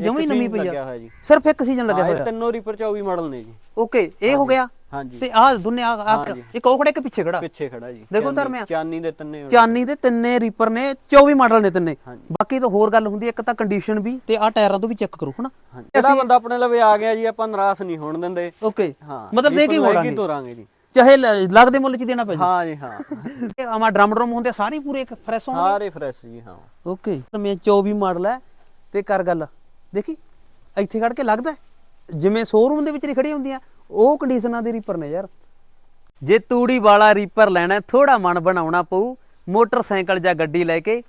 ਜਮਾਂ ਨਵੀਂ ਪਈ ਲੱਗਿਆ ਆ ਹੋਇਆ ਜੀ। ਸਿਰਫ ਇੱਕ ਸੀਜ਼ਨ ਲੱਗਿਆ ਹਾਂ, ਇਹ ਹੋਇਆ। ਤਿੰਨੋਂ ਰੀਪਰ 24 ਮਾਡਲ ਨੇ ਜੀ। ਓਕੇ ਇਹ ਹੋ ਗਿਆ। ਹਾਂਜੀ ਤੇ ਆਹ ਦੁਨੀਆ ਆ ਹਾਂਜੀ। ਇੱਕ ਉਹ ਖੜਾ ਇੱਕ ਪਿੱਛੇ ਖੜਾ। ਪਿੱਛੇ ਖੜਾ ਜੀ। ਦੇਖੋ ਧਰਮਿਆ। ਚਾਨੀ ਦੇ ਤਿੰਨੇ ਚਾਨੀ ਦੇ ਤਿੰਨੇ ਰੀਪਰ ਨੇ 24 ਮਾਡਲ ਨੇ ਤਿੰਨੇ। ਹਾਂਜੀ। ਬਾਕੀ ਤਾਂ ਹੋਰ ਗੱਲ ਹੁੰਦੀ ਹੈ ਇੱਕ ਤਾਂ ਕੰਡੀਸ਼ਨ ਵੀ ਤੇ ਆਹ ਟਾਇਰਾਂ ਤੋਂ ਵੀ ਚੈੱਕ ਕਰੋ ਹਨਾ? ਹਾਂਜੀ ਜਿਹੜਾ ਬੰਦਾ ਆਪਣੇ ਲਵੇ ਆ ਗਿਆ ਜੀ ਆਪਾਂ ਨਿਰਾਸ਼ ਨਹੀਂ ਹੋਣ ਦਿੰਦੇ। ਓਕੇ ਹਾਂ ਮਤਲਬ ਦੇ ਕੀ ਲੈ ਕੇ ਮੋੜਾਂਗੇ ਤੋਰਾਂਗੇ ਜੀ। ਚਾਹੇ ਲ- ਲੱਗਦੇ ਮੁੱਲ ਚ ਦੇਣਾ ਪੈ ਜਾ ਹਾਂ ਜੀ ਹਾਂ। ਇਹ ਆਮਾ ਡਰਮ ਡਰਮ ਹੁੰਦੇ ਸਾਰੇ ਪੂਰੇ ਇੱਕ ਫਰੈਸ਼ ਹੋਣ ਸਾਰੇ ਫਰੈਸ਼ ਜੀ ਹਾਂ। ਓਕੇ ਮੈਂ 24 ਮਾਡਲ ਹੈ ਤੇ ਕਰ ਗੱਲ। ਦੇਖੀ ਇੱਥੇ ਖੜ ਕੇ ਲੱਗਦਾ ਹੈ, ਜਿਵੇਂ ਸ਼ੋਰੂਮ ਦੇ ਵਿੱਚ ਨਹੀਂ ਖੜੀ ਹੁੰਦੀਆਂ ਉਹ ਕੰਡੀਸ਼ਨਾਂ ਦੇ ਰੀਪਰ ਨੇ ਯਾਰ। ਜੇ ਤੂੜੀ ਵਾਲਾ ਰੀਪਰ ਲੈਣਾ ਥੋੜਾ ਮਨ ਬਣਾਉਣਾ ਪਊ ਮੋਟਰਸਾਈਕਲ ਜਾਂ ਗੱਡੀ ਲੈ ਕੇ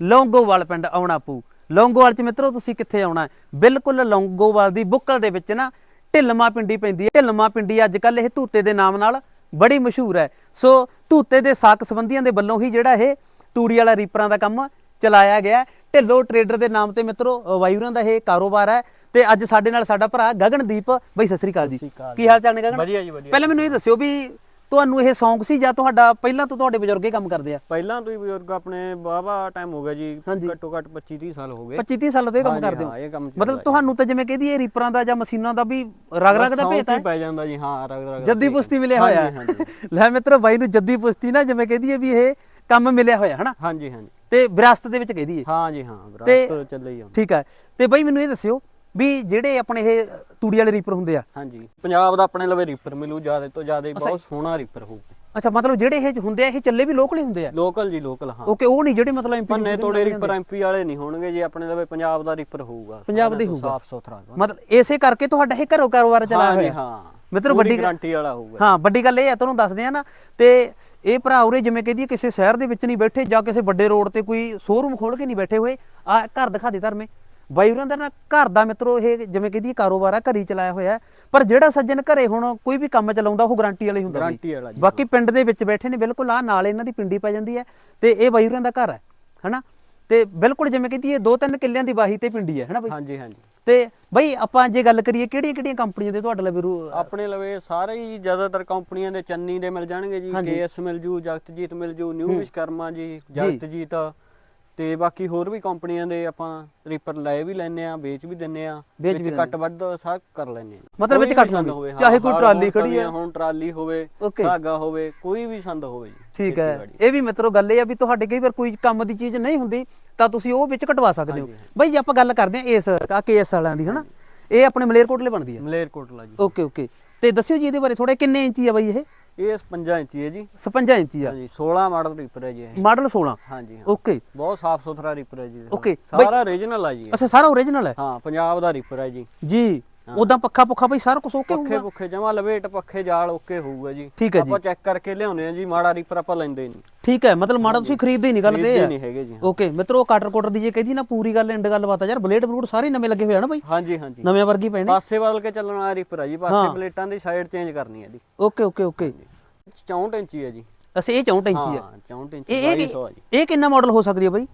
ਲੌਂਗੋਵਾਲ ਪਿੰਡ ਆਉਣਾ ਪਊ। ਲੌਂਗੋਵਾਲ ਚ ਮਿੱਤਰੋ ਤੁਸੀਂ ਕਿੱਥੇ ਆਉਣਾ ਬਿਲਕੁਲ ਲੌਂਗੋਵਾਲ ਦੀ ਬੁੱਕਲ ਦੇ ਵਿੱਚ ਨਾ ਢਿਲਮਾ ਪਿੰਡੀ ਪੈਂਦੀ ਹੈ। ਢਿਲਮਾ ਪਿੰਡੀ ਅੱਜ ਕੱਲ ਇਹ ਧੂਤੇ ਦੇ ਨਾਮ ਨਾਲ ਬੜੀ ਮਸ਼ਹੂਰ ਹੈ। ਸੋ ਧੂਤੇ ਦੇ ਸਾਕ ਸੰਬੰਧੀਆਂ ਦੇ ਵੱਲੋਂ ਹੀ ਜਿਹੜਾ ਇਹ ਤੂੜੀ ਵਾਲਾ ਰੀਪਰਾਂ ਦਾ ਕੰਮ ਚਲਾਇਆ ਗਿਆ ਢਿੱਲੋ ਟਰੇਡਰ ਦੇ ਨਾਮ ਤੇ ਮਿੱਤਰੋ ਅ, ਵਾਯੂਰਾਂ ਦਾ ਇਹ ਕਾਰੋਬਾਰ ਹੈ ਤੇ ਅੱਜ ਸਾਡੇ ਨਾਲ ਸਾਡਾ ਭਰਾ ਗਗਨਦੀਪ। ਬਈ ਸਤਿ ਸ੍ਰੀ ਅਕਾਲ ਜੀ। ਕੀ ਹਾਲ ਚਾਲ ਨੇ ਗਗਨ? ਵਧੀਆ ਜੀ ਵਧੀਆ। ਪਹਿਲਾਂ ਮੈਨੂੰ ਇਹ ਦੱਸਿਓ ਵੀ ਤੁਹਾਨੂੰ ਇਹ ਸ਼ੌਂਕ ਸੀ ਜਾਂ ਤੁਹਾਡਾ ਪਹਿਲਾਂ ਤੋਂ ਤੁਹਾਡੇ ਬਜ਼ੁਰਗ ਇਹ ਕੰਮ ਕਰਦੇ ਆ? ਪਹਿਲਾਂ ਤੋਂ ਹੀ ਬਜ਼ੁਰਗ ਆਪਣੇ ਬਾਬਾ ਟਾਈਮ ਹੋ ਗਿਆ ਜੀ। ਘੱਟੋ ਘੱਟ 25 30 ਸਾਲ ਹੋ ਗਏ। 25 30 ਸਾਲ ਤੋਂ ਇਹ ਕੰਮ ਕਰਦੇ ਹਾਂ, ਹੋ ਮਤਲਬ। ਤੁਹਾਨੂੰ ਤਾਂ ਜਿਵੇਂ ਕਹਦੀ ਇਹ ਰੀਪਰਾਂ ਦਾ ਜਾਂ ਮਸ਼ੀਨਾਂ ਦਾ ਵੀ ਰਗ ਰਗ ਦਾ ਭੇਤ ਹੀ ਹੈ। ਪੈ ਜਾਂਦਾ ਜੀ ਹਾਂ ਰਗ ਰਗ ਜੱਦੀ ਪੁਸ਼ਤੀ ਮਿਲਿਆ ਹੋਇਆ। ਹੈ ਲੈ ਮਿੱਤਰੋ ਬਾਈ ਨੂੰ ਜੱਦੀ ਪੁਸ਼ਤੀ ਨਾ ਜਿਵੇਂ ਕਹਦੀ ਵੀ ਇਹ ਕੰਮ ਮਿਲਿਆ ਹੋਇਆ ਹਨਾ? ਹਾਂਜੀ ਹਾਂਜੀ। ਤੇ ਵਿਰਾਸਤ ਦੇ ਵਿੱਚ ਕਹਦੀ ਹਾਂ ਜੀ ਹਾਂ ਵਿਰਾਸਤ ਚੱਲੇ ਹੀ ਆਉਂਦੀ। ਠੀਕ ਹੈ। ਤੇ ਬਾਈ ਮੈਨੂੰ ਇਹ ਦੱਸਿਓ ਵੀ ਜਿਹੜੇ ਆਪਣੇ ਇਹ ਤੂੜੀ ਵਾਲੇ ਰੀਪਰ ਹੁੰਦੇ ਆ। ਹਾਂਜੀ ਪੰਜਾਬ ਦਾ ਆਪਣੇ ਲਵੇ ਰੀਪਰ ਮਿਲੂ ਜ਼ਿਆਦਾ ਤੋਂ ਜ਼ਿਆਦਾ ਬਹੁਤ ਸੋਹਣਾ ਰੀਪਰ ਹੋਊ। ਅੱਛਾ ਮਤਲਬ ਜਿਹੜੇ ਇਹ ਹੁੰਦੇ ਆ ਇਹ ਚੱਲੇ ਵੀ ਲੋਕਲ ਹੀ ਹੁੰਦੇ ਆ? ਲੋਕਲ ਜੀ ਲੋਕਲ ਹਾਂ। ਓਕੇ ਉਹ ਨਹੀਂ ਜਿਹੜੇ ਮਤਲਬ MP ਪੰਨੇ ਤੋੜੇ ਰੀਪਰ ਐਮਪੀ ਵਾਲੇ ਨਹੀਂ ਹੋਣਗੇ ਜੀ ਆਪਣੇ ਲਵੇ ਪੰਜਾਬ ਦਾ ਰੀਪਰ ਹੋਊਗਾ। ਪੰਜਾਬ ਦੇ ਹੋਊਗਾ। ਸਾਫ਼ ਸੁਥਰਾ। ਮਤਲਬ ਇਸੇ ਕਰਕੇ ਤੁਹਾਡਾ ਇਹ ਘਰੋਂ ਕਾਰੋਬਾਰ ਚਲਾਇਆ ਹਾਂ ਜੀ ਹੋਇਆ। ਹਾਂ। ਮਿੱਤਰੋ ਵੱਡੀ ਗਾਰੰਟੀ ਵਾਲਾ ਹੋਊਗਾ। ਹਾਂ ਵੱਡੀ ਗੱਲ ਇਹ ਹੈ ਤੁਹਾਨੂੰ ਦੱਸਦੇ ਆ ਨਾ ਤੇ ਇਹ ਭਰਾ ਉਰੇ ਜਿਵੇਂ ਕਹਦੀ ਕਿਸੇ ਸ਼ਹਿਰ ਦੇ ਵਿੱਚ ਨਹੀਂ ਬੈਠੇ ਜਾਂ ਕਿਸੇ ਵੱਡੇ ਰੋਡ ਤੇ ਕੋਈ ਸ਼ੋਰੂਮ ਖੋਲ ਕੇ ਨਹੀਂ ਬੈਠੇ ਹੋਏ। ਆ ਘਰ ਦਿਖਾ ਦੇ ਧਰਮੇ। ਬਾਈ ਉਹਨਾਂ ਦਾ ਨਾ ਘਰ ਦਾ ਮਿੱਤਰੋ ਇਹ ਜਿਵੇਂ ਕਹਦੀ ਕਾਰੋਬਾਰ ਆ ਘਰੀ ਚਲਾਇਆ ਹੋਇਆ। ਪਰ ਜਿਹੜਾ ਸੱਜਣ ਘਰੇ ਹੁਣ ਕੋਈ ਵੀ ਕੰਮ ਚਲਾਉਂਦਾ ਉਹ ਗਾਰੰਟੀ ਵਾਲਾ ਹੁੰਦਾ। ਗਾਰੰਟੀ ਵਾਲਾ ਜੀ। ਬਾਕੀ ਪਿੰਡ ਦੇ ਵਿੱਚ ਬੈਠੇ ਨੇ ਬਿਲਕੁਲ ਆ ਨਾਲ ਇਹਨਾਂ ਦੀ ਪਿੰਡੀ ਪੈ ਜਾਂਦੀ ਹੈ ਤੇ ਇਹ ਬਾਈ ਹੋਰਾਂ ਦਾ ਘਰ ਹੈ ਹਨਾ? ਤੇ ਬਿਲਕੁਲ ਜਿਵੇਂ ਕਹਦੀ ਇਹ ਦੋ ਤਿੰਨ ਕਿੱਲਿਆਂ ਦੀ ਵਾਹੀ ਤੇ ਪਿੰਡੀ ਹੈ ਹਨਾ ਬਈ? ਹਾਂਜੀ ਹਾਂਜੀ। ਤੇ ਬਈ ਆਪਾਂ ਜੇ ਗੱਲ ਕਰੀਏ ਕਿਹੜੀਆਂ ਕਿਹੜੀਆਂ ਕੰਪਨੀਆਂ ਦੇ ਤੁਹਾਡੇ ਰੂ ਆਪਣੇ ਲਵੇ ਸਾਰੇ ਹੀ ਜ਼ਿਆਦਾਤਰ ਕੰਪਨੀਆਂ ਦੇ ਚੰਨੀ ਦੇ ਮਿਲ ਜਾਣਗੇ ਜੀ। ਕੇਐਸ ਮਿਲ ਜੂ ਜਗਤਜੀਤ ਮਿਲ ਜੂ ਨਿਊ ਵਿਸ਼ਕਰਮਾ ਜੀ ਜਗਤਜੀਤ ਤੇ ਬਾਕੀ ਹੋਰ ਵੀ ਕੰਪਨੀਆਂ ਦੇ ਆਪਾਂ ਰੀਪਰ ਲੈ ਵੀ ਲੈਨੇ ਆ ਵੇਚ ਵੀ ਦਿੰਨੇ ਆ ਵੇਚ ਕੱਟ ਵੱਧ ਸਭ ਕਰ ਲੈਨੇ ਆ ਮਤਲਬ ਵਿੱਚ ਕੱਟ ਹੋਵੇ। ਚਾਹੇ ਕੋਈ ਟਰਾਲੀ ਖੜੀ ਹੈ। ਹੋਣ ਟਰਾਲੀ ਹੋਵੇ। ਧਾਗਾ ਹੋਵੇ ਕੋਈ ਵੀ ਸੰਦ ਹੋਵੇ ਠੀਕ ਹੈ। ਇਹ ਵੀ ਮਿੱਤਰੋ ਗੱਲ ਇਹ ਆ ਵੀ ਤੁਹਾਡੇ ਕਈ ਵਾਰ ਕੋਈ ਕੰਮ ਦੀ ਚੀਜ਼ ਨਹੀਂ ਹੁੰਦੀ ਤਾਂ ਤੁਸੀਂ ਉਹ ਵਿੱਚ ਕਟਵਾ ਸਕਦੇ ਹੋ। ਬਈ ਆਪਾਂ ਗੱਲ ਕਰਦੇ ਹਾਂ ਇਸ ਆ ਕੇਐਸ ਵਾਲਿਆਂ ਦੀ ਹਨਾ? ਇਹ ਆਪਣੇ ਮਲੇਰਕੋਟਲੇ ਬਣਦੀ ਹੈ ਮਲੇਰਕੋਟਲਾ ਜੀ। Okay okay. ਤੇ ਦੱਸਿਓ ਜੀ ਇਹਦੇ ਬਾਰੇ ਥੋੜਾ ਕਿੰਨੇ ਇੰਚੀ ਆ ਬਈ ਇਹ? ਇਹ 55 ਇੰਚੀ ਹੈ ਜੀ। 56 ਇੰਚੀ ਆ। ਹਾਂਜੀ 16 ਮਾਡਲ ਰੀਪਰ ਹੈ ਜੀ ਇਹ। ਮਾਡਲ 16 ਹਾਂਜੀ ਓਕੇ। ਬਹੁਤ ਸਾਫ਼ ਸੁਥਰਾ ਰੀਪਰ ਹੈ ਜੀ। Okay, ਸਾਰਾ। ਓਰੀਜਨਲ ਆ ਜੀ। ਅੱਛਾ ਸਾਰਾ ਓਰੀਜਨਲ ਹੈ? ਹਾਂ ਪੰਜਾਬ ਦਾ ਰੀਪਰ ਹੈ ਜੀ। ਜੀ। ਉਦਾਂ ਪੱਖਾ ਪੁੱਖਾ ਬਈ ਸਾਰਾ ਕੁਝ ਓਕੇ ਪੱਖੇ ਹੋਊਗਾ। ਪੁੱਖੇ ਜਮਾ ਲਵੇਟ ਪੱਖੇ ਜਾਲ ਓਕੇ ਹੋਊਗਾ ਜੀ। ਠੀਕ ਹੈ ਜੀ। ਆਪਾਂ ਚੈੱਕ ਕਰਕੇ ਲਿਆਉਨੇ ਆ ਜੀ ਮਾੜਾ ਰੀਪਰ ਆਪਾਂ ਲੈਂਦੇ ਨਹੀਂ। ਠੀਕ ਹੈ ਮਤਲਬ ਮਾਡਲ ਤੁਸੀਂ ਖਰੀਦਦੇ ਹੀ ਨਹੀਂ ਗੱਲ ਤੇ ਇਹ ਖਰੀਦਦੇ ਹੈ। ਨਹੀਂ ਹੈਗੇ ਜੀ ਹਾਂ। ਓਕੇ ਮਿੱਤਰੋ ਕਾਟਰ ਕੋਟਰ ਦੀ ਜੇ ਕਹਦੀ ਨਾ ਪੂਰੀ ਗੱਲ ਇੰਡ ਗੱਲ ਬਾਤ ਆ ਯਾਰ ਬਲੇਡ ਬਲੂਡ ਸਾਰੇ ਨਵੇਂ ਲੱਗੇ ਹੋਏ ਆ ਨਾ ਬਈ। ਹਾਂਜੀ ਹਾਂਜੀ। ਨਵੇਂ ਵਰਗੀ ਨੇ। ਪਾਸੇ ਬਦਲ ਕੇ ਚੱਲਣ ਵਾਲਾ ਰੀਪਰ ਆ ਜੀ ਪਾਸੇ ਪਲੇਟਾਂ ਦੀ ਸਾਈਡ ਚੇਂਜ ਕਰਨੀ ਹੈ ਜੀ। ਓਕੇ ਓਕੇ ਓਕੇ 64 ਇੰਚੀ ਹੈ ਜੀ। ਅਸੀਂ ਇਹ 64 ਇੰਚੀ ਆ। ਹਾਂ 64 ਇੰਚੀ ਇਹ ਇਹ 2200 ਆ ਜੀ। ਇਹ ਕਿੰਨਾ ਮਾਡਲ ਹੋ ਸਕਦੀ ਹੈ ਬਈ?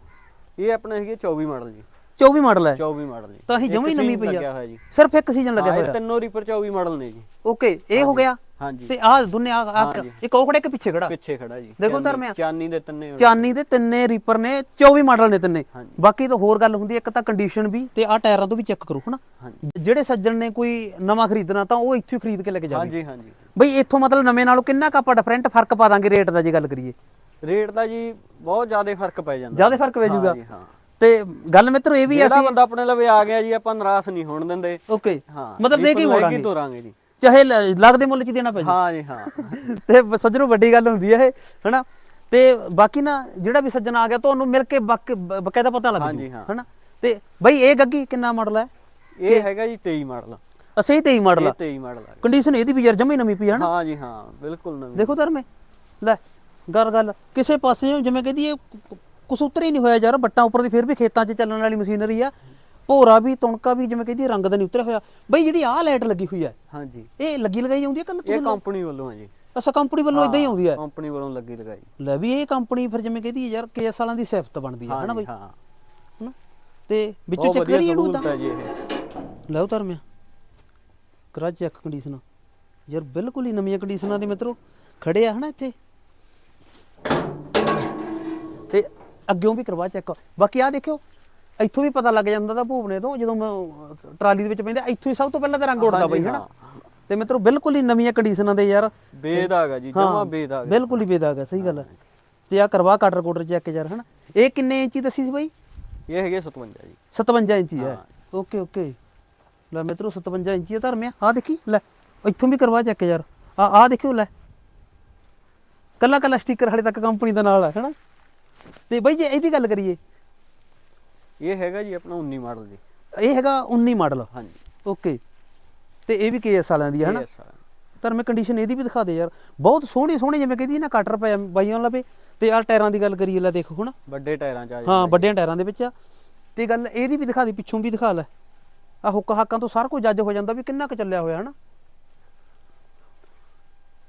ਇਹ ਆਪਣੇ ਹੈਗੇ 24 ਮਾਡਲ ਜੀ। 24 ਮਾਡਲ ਹੈ। 24 ਮਾਡਲ ਜੀ। ਤਾਂ ਇੱਕ ਜਮਾਂ ਹੀ ਨਵੀਂ ਪਈ ਲੱਗਿਆ ਆ ਹੋਇਆ ਜੀ। ਸਿਰਫ ਇੱਕ ਸੀਜ਼ਨ ਲੱਗਿਆ ਹਾਂ ਇਹ ਹੋਇਆ। ਤਿੰਨੋਂ ਰੀਪਰ 24 ਮਾਡਲ ਨੇ ਜੀ। ਓਕੇ ਇਹ ਹੋ ਗਿਆ? ਹਾਂਜੀ। ਤੇ ਆਹ ਦੁਨੀਆ ਆ ਇੱਕ ਉਹ ਖੜਾ ਇੱਕ ਪਿੱਛੇ ਖੜਾ? ਪਿੱਛੇ ਖੜਾ ਜੀ। ਦੇਖੋ ਧਰਮਿਆ। ਚਾਨੀ ਦੇ ਤਿੰਨੇ ਚਾਨੀ ਦੇ ਤਿੰਨੇ ਰੀਪਰ ਨੇ 24 ਮਾਡਲ ਨੇ ਤਿੰਨੇ। ਹਾਂਜੀ। ਬਾਕੀ ਤਾਂ ਹੋਰ ਗੱਲ ਹੁੰਦੀ ਹੈ ਇੱਕ ਤਾਂ ਕੰਡੀਸ਼ਨ ਵੀ ਤੇ ਆਹ ਟਾਇਰਾਂ ਤੋਂ ਵੀ ਚੈੱਕ ਕਰੋ ਹਨਾ? ਹਾਂਜੀ। ਜਿਹੜੇ ਸੱਜਣ ਨੇ ਕੋਈ ਨਵਾਂ ਖਰੀਦਣਾ ਤਾਂ ਉਹ ਇੱਥੋਂ ਹੀ ਖਰੀਦ ਕੇ ਲੈ ਕੇ ਜਾਵੇ ਹਾਂਜੀ ਹਾਂਜੀ। ਬਈ ਇੱਥੋਂ ਮਤਲਬ ਨਵੇਂ ਨਾਲੋਂ ਕਿੰਨਾ ਕੁ ਆਪਾਂ ਡਿਫਰੈਂਟ ਫ਼ਰਕ ਪਾ ਦਾਂਗੇ ਰੇਟ ਦਾ ਜੇ ਗੱਲ ਕਰੀਏ? ਰੇਟ ਦਾ ਜੀ ਬਹੁਤ ਜ਼ਿਆਦਾ ਫ਼ਰਕ ਪੈ ਜਾਂਦਾ। ਜ਼ਿਆਦਾ ਫ਼ਰਕ ਪੈ ਜਾਊਗਾ। ਹਾਂ ਜੀ, ਹਾਂ। ਤੇ ਗੱਲ ਮਿੱਤਰੋ ਇਹ ਵੀ ਜਿਹੜਾ ਅਸੀਂ ਬੰਦਾ ਆਪਣੇ ਲਵੇ ਆ ਗਿਆ ਜੀ ਆਪਾਂ ਨਿਰਾਸ਼ ਨਹੀਂ ਹੋਣ ਦਿੰਦੇ। ਓਕੇ। ਹਾਂ ਮਤਲਬ ਦੇ ਕੇ ਤੋਰਾਂਗੇ ਜੀ। ਚਾਹੇ ਲ- ਲੱਗਦੇ ਮੁੱਲ ਚ ਦੇਣਾ ਪੈ ਜਾਏ ਹਾਂ ਜੀ ਹਾਂ। ਤੇ ਬ- ਸੱਜਣੋਂ ਵੱਡੀ ਗੱਲ ਹੁੰਦੀ ਹੈ ਇਹ ਹਨਾ? ਤੇ ਬਾਕੀ ਨਾ ਜਿਹੜਾ ਵੀ ਸੱਜਣ ਆ ਗਿਆ ਤੁਹਾਨੂੰ ਮਿਲ ਕੇ ਬਾਕੀ ਬ- ਬਕਾਇਦਾ ਪਤਾ ਲੱਗ ਹਾਂਜੀ, ਜੂ ਹਾਂ। ਹਨਾ? ਤੇ ਬਈ ਇਹ ਗੱਗੀ ਕਿੰਨਾ ਮਾਡਲ ਹੈ? ਇਹ ਹੈਗਾ ਜੀ 23 ਮਾਡਲ ਅਸੀਂ 23 ਮਾਡਲ ਇਹ ਆ। 23 ਮਾਡਲ ਆ ਕੰਡੀਸ਼ਨ ਇਹਦੀ ਵੀ ਯਾਰ ਜਮੀ ਨਵੀਂ ਪਈ ਹੈ ਹਾਂ ਜੀ ਹਾਂ ਬਿਲਕੁਲ ਨਵੀਂ। ਦੇਖੋ ਧਰਮੇ। ਲੈ ਗੱਲ ਗੱਲ। ਕਿਸੇ ਪਾਸੇ ਜਿਵੇਂ ਕਹਦੀ ਇਹ ਕਸੂਤਰ ਹੀ ਨਹੀਂ ਹੋਇਆ ਯਾਰ ਬੱਟਾਂ ਉੱਪਰ ਦੀ ਫਿਰ ਵੀ ਖੇਤਾਂ 'ਚ ਚੱਲਣ ਵਾਲੀ ਮਸ਼ੀਨਰੀ ਆ। ਭੋਰਾ ਵੀ ਤੁਣਕਾ ਵੀ ਜਿਵੇਂ ਕਹਦੀ ਰੰਗ ਦਾ ਨਹੀਂ ਉਤਰਿਆ ਹੋਇਆ। ਬਈ ਜਿਹੜੀ ਆਹ ਲਾਈਟ ਲੱਗੀ ਹੋਈ ਹੈ ਹਾਂਜੀ। ਇਹ ਲੱਗੀ ਲਗਾਈ ਆਉਂਦੀ ਹੈ ਕੱਲ ਇਹ ਕੰਪਨੀ ਵੱਲੋਂ ਹੈ ਜੀ। ਅਸਾ ਕੰਪਨੀ ਵੱਲੋਂ ਇਦਾਂ ਹੀ ਆਉਂਦੀ ਹੈ ਕੰਪਨੀ ਵੱਲੋਂ ਲੱਗੀ ਲਗਾਈ। ਲੈ ਵੀ ਇਹ ਕੰਪਨੀ ਫਿਰ ਜਿਵੇਂ ਕਹਦੀ ਯਾਰ ਕੇਸ ਵਾਲਾਂ ਦੀ ਸਿਫਤ ਬਣਦੀ ਹੈ ਹਾਂ ਹਨਾ ਬਈ? ਹਾਂ। ਹਨਾ? ਤੇ ਵਿੱਚੋਂ ਬਹੁਤ ਚੈੱਕ ਵਧੀਆ ਕਰੀਏ ਇਹਨੂੰ ਤਾਂ। ਹੈ ਜੀ ਇਹ। ਲਓ ਧਰਮਿਆ ਕਰਾ ਚੈੱਕ ਕੰਡੀਸ਼ਨ ਯਾਰ ਬਿਲਕੁਲ ਹੀ ਨਵੀਆਂ ਕੰਡੀਸ਼ਨਾਂ ਦੇ ਮਿੱਤਰੋ ਖੜੇ ਆ ਹਨਾ ਇੱਥੇ। ਤੇ ਅੱਗਿਓਂ ਵੀ ਕਰਵਾ ਚੈੱਕ। ਬਾਕੀ ਆ ਦੇਖਿਓ ਇੱਥੋਂ ਵੀ ਪਤਾ ਲੱਗ ਜਾਂਦਾ ਤਾਂ ਭੂਪਨੇ ਤੋਂ ਜਦੋਂ ਮੈਂ ਟਰਾਲੀ ਦੇ ਵਿੱਚ ਪੈਂਦਾ ਇੱਥੋਂ ਹੀ ਸਭ ਤੋਂ ਪਹਿਲਾਂ ਤਾਂ ਰੰਗ ਉੱਡਦਾ ਬਈ ਹਨਾ? ਤੇ ਮਿੱਤਰੋ ਬਿਲਕੁਲ ਹੀ ਨਵੀਆਂ ਕੰਡੀਸ਼ਨਾਂ ਦੇ ਯਾਰ। ਬੇਦਾਗ ਆ ਜੀ ਜਮਾ ਬੇਦਾਗ। ਬਿਲਕੁਲ ਹੀ ਬੇਦਾਗ ਸਹੀ ਗੱਲ ਹੈ ਤੇ ਆ ਕਰਵਾ ਕਟਰ ਕੋਟਰ ਚੈੱਕ ਯਾਰ ਹਨਾ? ਇਹ ਕਿੰਨੇ ਇੰਚੀ ਦੱਸੀ ਸੀ ਬਾਈ? ਇਹ ਹੈਗੇ 57 ਜੀ। 57 ਇੰਚੀ ਹੈ। Okay okay. ਲੈ ਮਿੱਤਰੋ 57 ਇੰਚੀ ਹੈ ਧਰਮਿਆ ਆ। ਦੇਖੀ ਲੈ ਇੱਥੋਂ ਵੀ ਕਰਵਾ ਚੈੱਕ ਯਾਰ। ਆ ਆ ਦੇਖਿਓ ਲੈ। ਕੱਲਾ ਕੱਲਾ ਸਟicker ਹਲੇ ਤੱਕ ਕੰਪਨੀ ਦਾ ਨਾਲ ਹੈ ਹਨਾ? ਤੇ ਬਾਈ ਜੇ ਇਹਦੀ ਗੱਲ ਕਰੀਏ। ਇਹ ਹੈਗਾ ਜੀ ਆਪਣਾ 19 ਮਾਡਲ ਜੀ। ਇਹ ਹੈਗਾ 19 ਮਾਡਲ। ਹਾਂਜੀ। ਓਕੇ। ਤੇ ਇਹ ਵੀ ਕੇਐਸ ਵਾਲਿਆਂ ਦੀ ਹੈ ਹਨਾ? sir। ਧਰਮੇ ਕੰਡੀਸ਼ਨ ਇਹਦੀ ਵੀ ਦਿਖਾ ਦੇ ਯਾਰ। ਬਹੁਤ ਸੋਹਣੀ ਸੋਹਣੀ ਜਿਵੇਂ ਕਹਿੰਦੀ ਨਾ ਕਟਰ ਪਿਆ ਬਾਈਆਂ ਲਵੇ ਤੇ ਆ ਟਾਇਰਾਂ ਦੀ ਗੱਲ ਕਰੀਏ ਲੈ ਦੇਖੋ ਹਨਾ ਵੱਡੇ ਟਾਇਰਾਂ ਚ ਆ ਹਾਂ ਵੱਡਿਆਂ ਟਾਇਰਾਂ ਦੇ ਵਿੱਚ ਆ। ਤੇ ਗੱਲ ਇਹਦੀ ਵੀ ਦਿਖਾ ਦੇ ਪਿੱਛੋਂ ਵੀ ਦਿਖਾ ਲੈ। ਆ ਹੁੱਕ ਹਾਕਾਂ ਤੋਂ ਸਾਰਾ ਕੁਝ ਜੱਜ ਹੋ ਜਾਂਦਾ ਵੀ ਕਿੰਨਾ ਕੁ ਚੱਲਿਆ ਹੋਇਆ ਹਨਾ?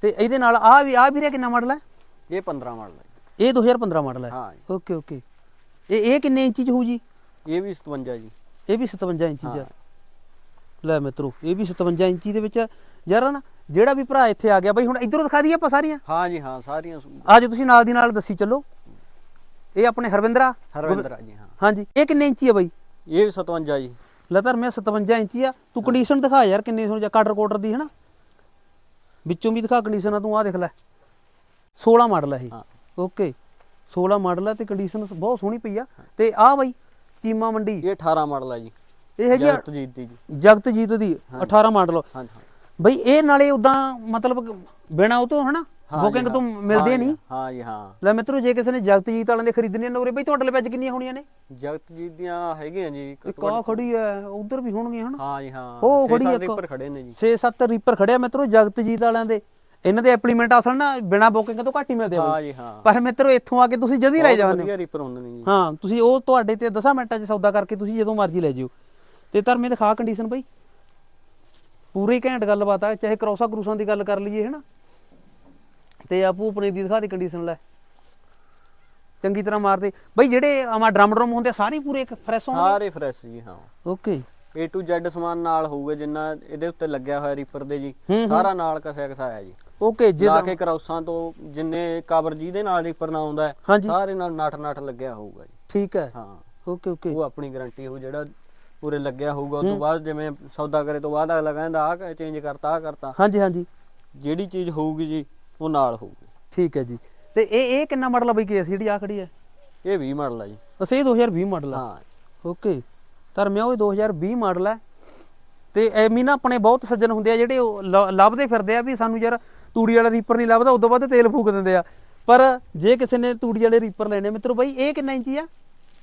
ਤੇ ਇਹਦੇ ਨਾਲ ਆ ਵੀ ਆ ਵੀਰੇ ਕਿੰਨਾ ਮਾਡਲ ਹੈ? ਇਹ 15 ਮਾਡਲ ਹੈ। ਇਹ 2015 ਮਾਡਲ ਹੈ? ਹਾਂ ਜੀ। Okay okay. ਇਹ ਇਹ ਕਿੰਨੇ ਇੰਚੀ ਚ ਹੋਊ ਜੀ? ਇਹ ਵੀ 57 ਜੀ। ਇਹ ਵੀ 57 ਇੰਚੀ ਚ ਹਾਂ। ਲੈ ਮਿੱਤਰੋ ਇਹ ਵੀ 57 ਇੰਚੀ ਦੇ ਵਿੱਚ। ਯਾਰ ਨਾ ਜਿਹੜਾ ਵੀ ਭਰਾ ਇੱਥੇ ਆ ਗਿਆ ਬਈ ਹੁਣ ਇਧਰੋਂ ਦਿਖਾ ਦਈਏ ਆਪਾਂ ਸਾਰੀਆਂ? ਹਾਂ ਜੀ ਹਾਂ ਸਾਰੀਆਂ ਸ- ਅੱਜ ਤੁਸੀਂ ਨਾਲ ਦੀ ਨਾਲ ਦੱਸੀ ਚੱਲੋ। ਇਹ ਆਪਣੇ ਹਰਵਿੰਦਰਾ? ਹਰਵਿੰਦਰ ਜੀ ਹਾਂ। ਹਾਂਜੀ ਇਹ ਕਿੰਨੇ ਇੰਚੀ ਆ ਬਈ? ਇਹ ਵੀ 57 ਜੀ। ਲਤਰ ਮੈਂ 57 ਇੰਚੀ ਆ। ਤੂੰ ਕੰਡੀਸ਼ਨ ਦਿਖਾ ਯਾਰ ਕਿੰਨੀ ਸੋਹਣੀ ਕਾਟਰ ਕੋਟਰ ਦੀ ਹਨਾ ਵਿੱਚੋਂ ਵੀ ਦਿਖਾ ਕੰਡੀਸ਼ਨ ਆ ਤੂੰ ਆ ਦੇਖ ਲੈ। 16 ਮਾਡਲ ਆ ਇਹ। ਹਾਂ। ਓਕੇ 16 ਮਾਡਲ ਆ ਤੇ ਕੰਡੀਸ਼ਨ ਬਹੁਤ ਸੋਹਣੀ ਪਈ ਆ। ਤੇ ਆ ਬਈ ਚੀਮਾ ਮੰਡੀ। ਇਹ 18 ਮਾਡਲ ਹੈ ਜੀ। ਇਹ ਹੈਗੀ ਆ ਜਗਤ ਜੀਤ ਦੀ ਜੀ। ਜਗਤਜੀਤ ਦੀ 18 ਮਾਡਲ ਹਾਂਜੀ ਹਾਂ ਬਈ ਇਹ ਨਾਲੇ ਉਦਾਂ ਮਤਲਬ ਬਿਨਾ ਉਹ ਤੋਂ ਹਨਾ? ਬੁਕਿੰਗ ਤੋਂ। ਮਿਲਦੇ ਨਹੀਂ। ਹਾਂ ਜੀ ਹਾਂ। ਲੈ ਮਿੱਤਰੋ ਜੇ ਕਿਸੇ ਨੇ ਜਗਤਜੀਤ ਵਾਲਿਆਂ ਦੇ ਖਰੀਦਣੇ ਨੇ ਉਰੇ ਬਈ ਤੁਹਾਡੇ ਲਈ ਵਿੱਚ ਕਿੰਨੀਆਂ ਹੋਣੀਆਂ ਨੇ? ਜਗਤ ਜੀਤ ਦੀਆਂ ਹੈਗੀਆਂ ਜੀ ਇੱਕ ਆ ਖੜੀ ਐ ਉਧਰ ਵੀ ਹੋਣਗੀਆਂ ਹਨਾ? ਹਾਂ ਜੀ ਹਾਂ। ਉਹ ਖੜੀ ਇੱਕ- ਰੀਪਰ ਖੜੇ ਨੇ ਜੀ। 6-7 ਰੀਪਰ ਖੜਿਆ ਮਿੱਤਰੋ ਜਗਤਜੀਤ ਵਾਲਿਆਂ ਦੇ। ਇਹਨਾਂ ਦੇ ਐਪਲੀਮੈਂਟ ਅਸਲ ਨਾ ਬਿਨਾ ਬੁਕਿੰਗ ਤੋਂ ਘੱਟ ਹੀ ਮਿਲਦੇ ਹਾਂ ਬਈ। ਜੀ ਹਾਂ। ਪਰ ਮਿੱਤਰੋ ਇੱਥੋਂ ਆ ਕੇ ਤੁਸੀਂ ਜਦ ਲੈ ਜਾਂਦੇ ਹੋ। ਵਧੀਆ ਰੀਪਰ ਹੁੰਦੇ ਨੇ ਜੀ। ਹਾਂ ਤੁਸੀਂ ਉਹ ਤੁਹਾਡੇ ਤੇ 10 ਮਿੰਟਾਂ 'ਚ ਸੌਦਾ ਕਰਕੇ ਤੁਸੀਂ ਜਦੋਂ ਮਰਜ਼ੀ ਲੈ ਜਿਓ। ਤੇ ਧਰਮੇ ਦਿਖਾ ਕੰਡੀਸ਼ਨ ਬਈ। ਪੂਰੀ ਘੈਂਟ ਗੱਲਬਾਤ ਆ ਚਾਹੇ ਕਰੋਸਾ ਕਰੂਸਾਂ ਦੀ ਗੱਲ ਕਰ ਲਈਏ ਹਨਾ। ਤੇ ਆਪੂ ਆਪਣੇ ਦੀ ਦਿਖਾ ਦੀ ਕੰਡੀਸ਼ਨ ਲੈ। ਚੰਗੀ ਤਰ੍ਹਾਂ ਮਾਰਦੇ। ਬਈ ਜਿਹੜੇ ਆਮਾ ਡਰਮ ਡਰਮ ਹੁੰਦੇ ਸਾਰੇ ਪੂਰੇ ਫਰੈਸ਼ ਹੋਣਗੇ? ਸਾਰੇ ਫਰੈਸ਼ ਜੀ ਹਾਂ। ਓਕੇ A to Z ਸਮਾਨ ਨਾਲ ਹੋਊਗਾ ਜਿੰਨਾ ਇਹਦੇ ਉੱਤੇ ਲੱਗਿਆ ਹੋਇਆ ਰੀਪਰ ਦੇ ਜੀ। ਸਾਰਾ ਨਾਲ ਕਸਿਆ ਕਸਾਇਆ ਜੀ। ਓਕੇ ਲਾ ਕੇ ਕਰਾਉਸਾਂ ਤੋਂ ਜਿੰਨੇ ਕਵਰ ਜਿਹਦੇ ਨਾਲ ਰੀਪਰ ਨਾ ਆਉਂਦਾ ਹੈ, ਹਾਂਜੀ। ਸਾਰੇ ਨਾਲ ਨਾਟ ਨਾਟ ਲੱਗਿਆ ਹੋਊਗਾ ਜੀ। ਠੀਕ ਹੈ। ਹਾਂ। Okay okay. ਉਹ ਆਪਣੀ ਗਾਰੰਟੀ ਹੋ ਜਿਹੜਾ ਪੂਰੇ ਲੱਗਿਆ ਹੋਊਗਾ ਉਸ ਤੋਂ ਬਾਅਦ ਜਿਵੇਂ ਸੌਦਾ ਕਰੇ ਤੋਂ ਬਾਅਦ ਅਗਲਾ ਕਹਿੰਦਾ ਆਹ ਚੇਂਜ ਕਰਤਾ ਆਹ ਕਰਤਾ। ਹਾਂਜੀ ਹਾਂਜੀ। ਜਿਹੜੀ ਚੀਜ਼ ਹੋਊਗੀ ਜੀ ਉਹ ਨਾਲ ਹੋਊਗੀ। ਠੀਕ ਹੈ ਜੀ। ਤੇ ਇਹ ਇਹ ਕਿੰਨਾ ਮਾਡਲ ਆ ਬਈ ਕੇਸ ਜਿਹੜੀ ਆ ਖੜੀ ਹੈ? ਇਹ 20 ਮਾਡਲ ਆ ਜੀ। ਅਸੀਂ ਇਹ 2020 ਮਾਡਲ ਆ ਹਾਂ। ਓਕੇ। ਧਰਮਿਆ ਉਹ 2020 ਮਾਡਲ ਹੈ। ਤੇ ਐਵੇਂ ਨਾ ਆਪਣੇ ਬਹੁਤ ਸੱਜਣ ਹੁੰਦੇ ਆ ਜਿਹੜੇ ਉਹ ਲ- ਲੱਭਦੇ ਫਿਰਦੇ ਆ ਵੀ ਸਾਨੂੰ ਯਾਰ ਤੂੜੀ ਵਾਲਾ ਰੀਪਰ ਨਹੀਂ ਲੱਭਦਾ ਉਦੋਂ ਬਾਅਦ ਤੇਲ ਫੂਕ ਦਿੰਦੇ ਆ। ਪਰ ਜੇ ਕਿਸੇ ਨੇ ਤੂੜੀ ਵਾਲੇ ਰੀਪਰ ਲੈਣੇ ਮਿੱਤਰੋ ਬਾਈ ਇਹ ਕਿੰਨਾ ਇੰਚੀ ਆ?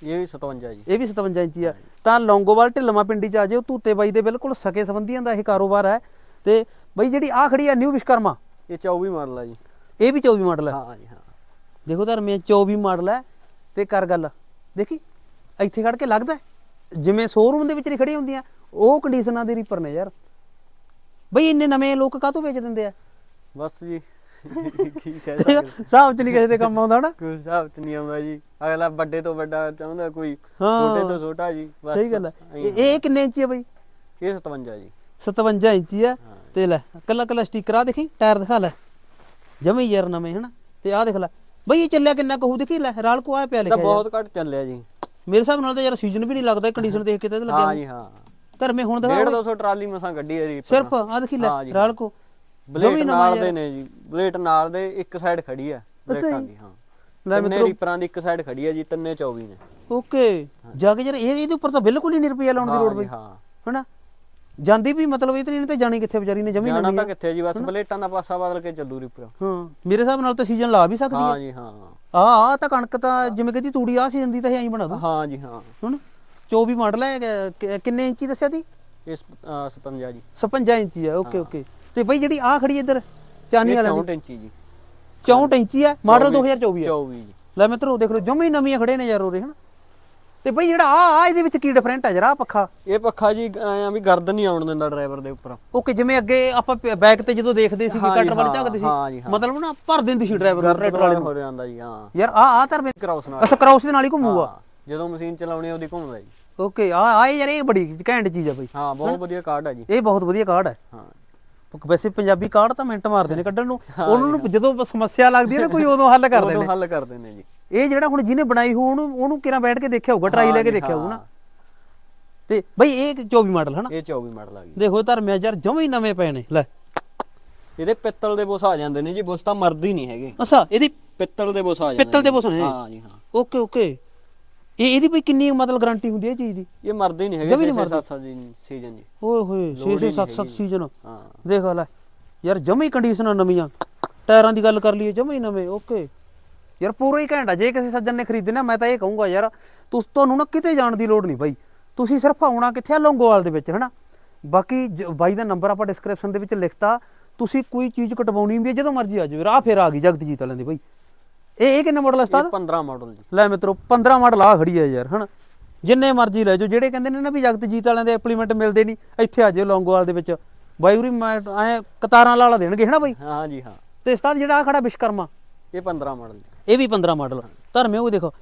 ਇਹ ਵੀ 57 ਜੀ। ਇਹ ਵੀ 57 ਇੰਚੀ ਆ। ਤਾਂ ਲੌਂਗੋਵਾਲ ਢਿੱਲਮਾ ਪਿੰਡੀ ਚ ਆ ਜਿਓ ਤੂਤੇ ਬਾਈ ਦੇ ਬਿਲਕੁਲ ਸਕੇ ਸੰਬੰਧੀਆਂ ਦਾ ਇਹ ਕਾਰੋਬਾਰ ਹੈ। ਤੇ ਬਾਈ ਜਿਹੜੀ ਆ ਖੜੀ ਆ ਨਿਊ ਵਿਸ਼ਕਰਮਾ। ਇਹ 24 ਮਾਡਲ ਆ ਜੀ। ਇਹ ਵੀ 24 ਮਾਡਲ ਹੈ ਹਾਂ ਜੀ ਹਾਂ। ਦੇਖੋ ਧਰਮੇ 24 ਮਾਡਲ ਹੈ। ਤੇ ਕਰ ਗੱਲ। ਦੇਖੀ ਇੱਥੇ ਖੜ ਕੇ ਲੱਗਦਾ ਜਿਵੇਂ ਸ਼ੋਰੂਮ ਦੇ ਵਿੱਚ ਨਹੀਂ ਖੜੀ ਹੁੰਦੀਆਂ ਉਹ ਕੰਡੀਸ਼ਨਾਂ ਦੇ ਰੀਪਰ ਨੇ ਯਾਰ। ਬਈ ਇੰਨੇ ਨਵੇਂ ਲੋਕ ਕਾਹਤੋਂ ਵੇਚ ਦਿੰਦੇ ਆ? ਬਸ ਜੀ ਕੀ ਕਹਿ ਸਕਦੇ? ਹਿਸਾਬ ਚ ਨਹੀਂ ਕਿਸੇ ਦੇ ਕੰਮ ਆਉਂਦਾ ਨਾ ਕੋਈ ਹਿਸਾਬ ਚ ਨਹੀਂ ਆਉਂਦਾ ਜੀ। ਅਗਲਾ ਵੱਡੇ ਤੋਂ ਵੱਡਾ ਚਾਹੁੰਦਾ ਕੋਈ ਹਾਂ। ਛੋਟੇ ਤੋਂ ਛੋਟਾ ਜੀ ਬਸ। ਸਹੀ ਗੱਲ ਹੈ। ਇਹ ਇਹ ਕਿੰਨੇ ਇੰਚੀ ਆ ਬਈ? ਇਹ 57 ਜੀ। 57 ਇੰਚੀ ਆ ਤੇ ਲੈ ਕੱਲਾ ਕੱਲਾ ਸਟicker ਆ ਦੇਖੀ ਟਾਇਰ ਦਿਖਾ ਲੈ। ਜਮੇ ਯਾਰ ਨਵੇਂ ਹਨਾ? ਤੇ ਆ ਦੇਖ ਲੈ। ਬਈ ਇਹ ਚੱਲਿਆ ਕਿੰਨਾ ਕਹੂ ਦੇਖੀ ਲੈ ਰਾਲ ਕੋ ਆ ਪਿਆ ਲਿਖਿਆ। ਬਹੁਤ ਘੱਟ ਚੱਲਿਆ ਜੀ। ਮੇਰੇ ਹਿਸਾਬ ਨਾਲ ਤਾਂ ਯਾਰ ਸੀਜ਼ਨ ਵੀ ਨਹੀਂ ਲੱਗਦਾ ਕੰਡੀਸ਼ਨ ਦੇਖ ਕੇ ਤੇ ਲੱਗਿਆ ਹਾਂ ਜੀ ਹਾਂ। ਧਰਮੇ ਹੁਣ ਦਿਖਾ 1.5 200 ਟਰਾਲੀ ਮਸਾਂ ਗੱਡੀ ਹੈ ਰੀਪਰ ਸਿਰਫ ਆ ਦੇਖੀ ਲੈ ਹਾਂ ਜੀ, ਰਾਲ ਕੋ। ਬਲੇਟ ਨਾਲ ਦੇ ਨੇ ਜੀ ਬਲੇਟ ਨਾਲ ਦੇ ਇੱਕ ਸਾਈਡ ਖੜੀ ਆ ਬਲੇਟਾਂ ਦੀ ਹਾਂ। ਲੈ ਤਿੰਨੇ ਰੀਪਰਾਂ ਦੀ ਇੱਕ ਸਾਈਡ ਖੜੀ ਆ ਜੀ ਤਿੰਨੇ 24 ਨੇ। ਓਕੇ। ਜਾ ਕੇ ਯਾਰ ਇਹ ਇਹਦੇ ਉੱਪਰ ਤਾਂ ਬਿਲਕੁਲ ਹੀ ਨਹੀਂ ਰੁਪਈਆ ਲਾਉਣ ਦੀ ਲੋੜ ਜੀ ਹਾਂ। ਹਨਾ? ਜਾਂਦੀ ਵੀ ਮਤਲਬ ਇਹ ਤੇ ਇਹਨੇ ਤਾਂ ਜਾਣੀ ਕਿੱਥੇ ਵਿਚਾਰੀ ਨੇ ਜਮੀ ਜਾਣਾ ਨਵੀਂ ਤਾਂ ਕਿੱਥੇ ਜੀ ਬਸ ਬਲੇਟਾਂ ਦਾ ਪਾਸਾ ਬਦਲ ਕੇ ਚੱਲੂ ਰੀਪਰ ਹਾਂ ਮੇਰੇ ਹਿਸਾਬ ਨਾਲ ਤਾਂ ਸੀਜ਼ਨ ਲਾ ਵੀ ਸਕਦੀ ਹਾਂ ਹੈ ਜੀ ਹਾਂ। ਆ ਆ ਤਾਂ ਕਣਕ ਤਾਂ ਜਿਵੇਂ ਕਹਿੰਦੀ ਤੂੜੀ ਆ ਸੀਜ਼ਨ ਦੀ ਤਾਂ ਐਂ ਬਣਾ ਦੂ। ਹਾਂ ਜੀ ਹਾਂ। ਹੁਣ 24 ਮਾਡਲ ਹੈ ਕਿੰਨੇ ਇੰਚੀ ਦੱਸਿਆ ਤੀ? ਇਸ 57 ਜੀ। 56 ਇੰਚੀ ਹੈ ਓਕੇ ਓਕੇ। ਤੇ ਬਈ ਜਿਹੜੀ ਆ ਖੜੀ ਇੱਧਰ ਚਾਨੀ ਵਾਲਾ 64 ਇੰਚੀ ਜੀ। 64 ਇੰਚੀ ਹੈ ਮਾਡਲ 2024 ਹੈ। 24 ਜੀ। ਲੈ ਮਿੱਤਰੋ ਦੇਖ ਲਓ ਜਮੀ ਨਵੀਆਂ ਖੜੇ ਨੇ ਯਾਰ ਉਰੇ ਹਨਾ। ਤੇ ਬਈ ਜਿਹੜਾ ਆ ਆ ਇਹਦੇ ਵਿੱਚ ਕੀ ਡਿਫਰੈਂਟ ਹੈ ਜਰਾ ਪੱਖਾ? ਇਹ ਪੱਖਾ ਜੀ ਐਂ ਆ ਵੀ ਗਰਦ ਨਹੀਂ ਆਉਣ ਦਿੰਦਾ ਡਰਾਈਵਰ ਦੇ ਉੱਪਰ। ਓਕੇ ਜਿਵੇਂ ਅੱਗੇ ਆਪਾਂ ਬੈਕ ਤੇ ਜਦੋਂ ਦੇਖਦੇ ਸੀ ਕਟਰ ਵੱਲ ਝਾਕਦੇ ਸੀ। ਮਤਲਬ ਨਾ ਭਰ ਦਿੰਦੀ ਸੀ ਡਰਾਈਵਰ ਨੂੰ ਟਰੈਕਟਰ ਵਾਲੇ ਨੂੰ। ਹੋ ਜਾਂਦਾ ਜੀ ਹਾਂ। ਯਾਰ ਆ ਆ ਧਰਮੇ ਕਰਾਉਸ ਨਾਲ। ਅਸ ਕ੍ਰਾਸ ਦੇ ਨਾਲ ਹੀ ਘੁੰਮੂਗਾ? ਜਦੋਂ ਮਸ਼ੀਨ ਚਲਾਉਣੀ ਆ ਉਹਦੀ ਘੁੰਮਦਾ ਜੀ। ਓਕੇ ਆ ਆ ਯਾਰ ਇਹ ਬੜੀ ਘੈਂਟ ਚੀਜ਼ ਆ ਬਈ। ਹਾਂ ਬਹੁਤ ਵਧੀਆ ਕਾਰਡ ਆ ਜੀ। ਇਹ ਬਹੁਤ ਵਧੀਆ ਕਾਰਡ ਹੈ ਹਾਂ। ਵੈਸੇ ਪੰਜਾਬੀ ਕਾਰਡ ਤਾਂ ਮਿੰਟ ਮਾਰਦੇ ਨੇ ਕੱਢਣ ਨੂੰ। ਉਹਨਾਂ ਨੂੰ ਜਦੋਂ ਸਮੱਸਿਆ ਲੱਗਦੀ ਹੈ ਨਾ ਕੋਈ ਉਦੋਂ ਹੱਲ ਕਰਦੇ ਉਦੋਂ ਨੇ। ਹੱਲ ਕਰਦੇ ਨੇ ਜੀ। ਇਹ ਜਿਹੜਾ ਹੁਣ ਜਿਹਨੇ ਬਣਾਈ ਹੋ ਉਹਨੂੰ ਉਹਨੂੰ ਕਿਰਾਂ ਬੈਠ ਕੇ ਦੇਖਿਆ ਹੋਊਗਾ? ਟਰਾਈ ਲੈ ਕੇ ਦੇਖਿਆ ਹੋਊਗਾ ਨਾ। ਤੇ ਬਈ ਇਹ 24 ਮਾਡਲ ਹਨਾ? ਇਹ 24 ਮਾਡਲ ਆ ਗਈ। ਦੇਖੋ ਧਰਮਿਆ ਯਾਰ ਜਮਾਂ ਹੀ ਨਵੇਂ ਪਏ ਨੇ ਲੈ। ਇਹਦੇ ਪਿੱਤਲ ਦੇ ਬੁੱਸ ਆ ਜਾਂਦੇ ਨੇ ਜੀ ਬੁੱਸ ਤਾਂ ਮਰਦੀ ਨਹੀਂ ਹੈਗੇ। ਅੱਛਾ ਇਹਦੀ ਪਿੱਤਲ ਦੇ ਬੁੱਸ ਆ ਜਾਂਦੇ ਪਿੱਤਲ ਦੇ ਬੁੱਸ ਨੇ? ਹਾਂ ਜੀ ਹਾਂ। Okay okay. ਇਹ ਇਹਦੀ ਬਈ ਕਿੰਨੀ ਮਤਲਬ ਗਾਰੰਟੀ ਹੁੰਦੀ ਹੈ ਇਹ ਚੀਜ਼ ਦੀ? ਇਹ ਮਰਦੇ ਨਹੀਂ ਹੈਗੇ ਜਮੀ ਨੀ 6 7 ਜੀ ਸੀਜ਼ਨ ਜੀ। ਓਏ ਹੋਏ 6 6 ਲੋੜ ਹੀ 7 7 ਨਹੀਂ ਸੀਜ਼ਨ ਹਾਂ। ਦੇਖ ਲੈ ਯਾਰ ਜਮੇ ਕੰਡੀਸ਼ਨਾਂ ਨਵੀਆਂ। ਟਾਇਰਾਂ ਦੀ ਗੱਲ ਕਰ ਲਈਏ ਜਮੇ ਨਵੇਂ ਓਕੇ ਯਾਰ ਪੂਰਾ ਹੀ ਘੈਂਟਾ ਜੇ ਕਿਸੇ ਸੱਜਣ ਨੇ ਖਰੀਦਣਾ ਮੈਂ ਤਾਂ ਇਹ ਕਹੂੰਗਾ ਯਾਰ ਤੁਸ ਤੁਹਾਨੂੰ ਨਾ ਕਿਤੇ ਜਾਣ ਦੀ ਲੋੜ ਨਹੀਂ ਬਾਈ। ਤੁਸੀਂ ਸਿਰਫ ਆਉਣਾ ਕਿੱਥੇ ਆ ਲੌਂਗੋਵਾਲ ਦੇ ਵਿੱਚ ਹਨਾ? ਬਾਕੀ ਬਾਈ ਦਾ ਨੰਬਰ ਆਪਾਂ ਡਿਸਕ੍ਰਿਪਸ਼ਨ ਦੇ ਵਿੱਚ ਲਿਖਤਾ ਤੁਸੀਂ ਕੋਈ ਚੀਜ਼ ਕਟਵਾਉਣੀ ਵੀ ਹੈ ਜਦੋਂ ਮਰਜ਼ੀ ਆ ਜਾਵੇ ਰਾਹ ਫੇਰ ਆ ਗਈ ਜਗਤਜੀਤ ਵਾਲਿਆਂ ਦੀ ਬਾਈ। ਇਹ ਇਹ ਕਿੰਨਾ ਮਾਡਲ ਹੈ ਇਹ ਉਸਤਾਦ 15 ਮਾਡਲ ਜੀ। ਲੈ ਮਿੱਤਰੋ 15 ਮਾਡਲ ਆ ਖੜੀ ਹੈ ਯਾਰ ਹਨਾ? ਜਿੰਨੇ ਮਰਜ਼ੀ ਲੈ ਜਾਓ ਜਿਹੜੇ ਕਹਿੰਦੇ ਨੇ ਨਾ ਵੀ ਜਗਤਜੀਤ ਵਾਲਿਆਂ ਦੇ ਇੰਪਲੀਮੈਂਟ ਮਿਲਦੇ ਨਹੀਂ ਇੱਥੇ ਆ ਜਾਓ ਲੌਂਗੋਵਾਲ ਦੇ ਵਿੱਚ। ਬਾਈ ਉਰੀ ਮੈਂ ਐ ਕਤਾਰਾਂ ਲਾਲਾ ਦੇਣਗੇ ਹਨਾ ਬਾਈ? ਹਾਂ ਜੀ ਹਾਂ। ਤੇ ਉਸਤਾਦ ਜਿਹੜਾ ਆ ਖੜਾ ਵਿਸ਼ਕਰਮਾ ਇਹ 15 ਮਾਡਲ ਜੀ। ਇਹ ਵੀ 15 ਮਾਡਲ ਧਰਮੇ ਉਹ ਦੇਖੋ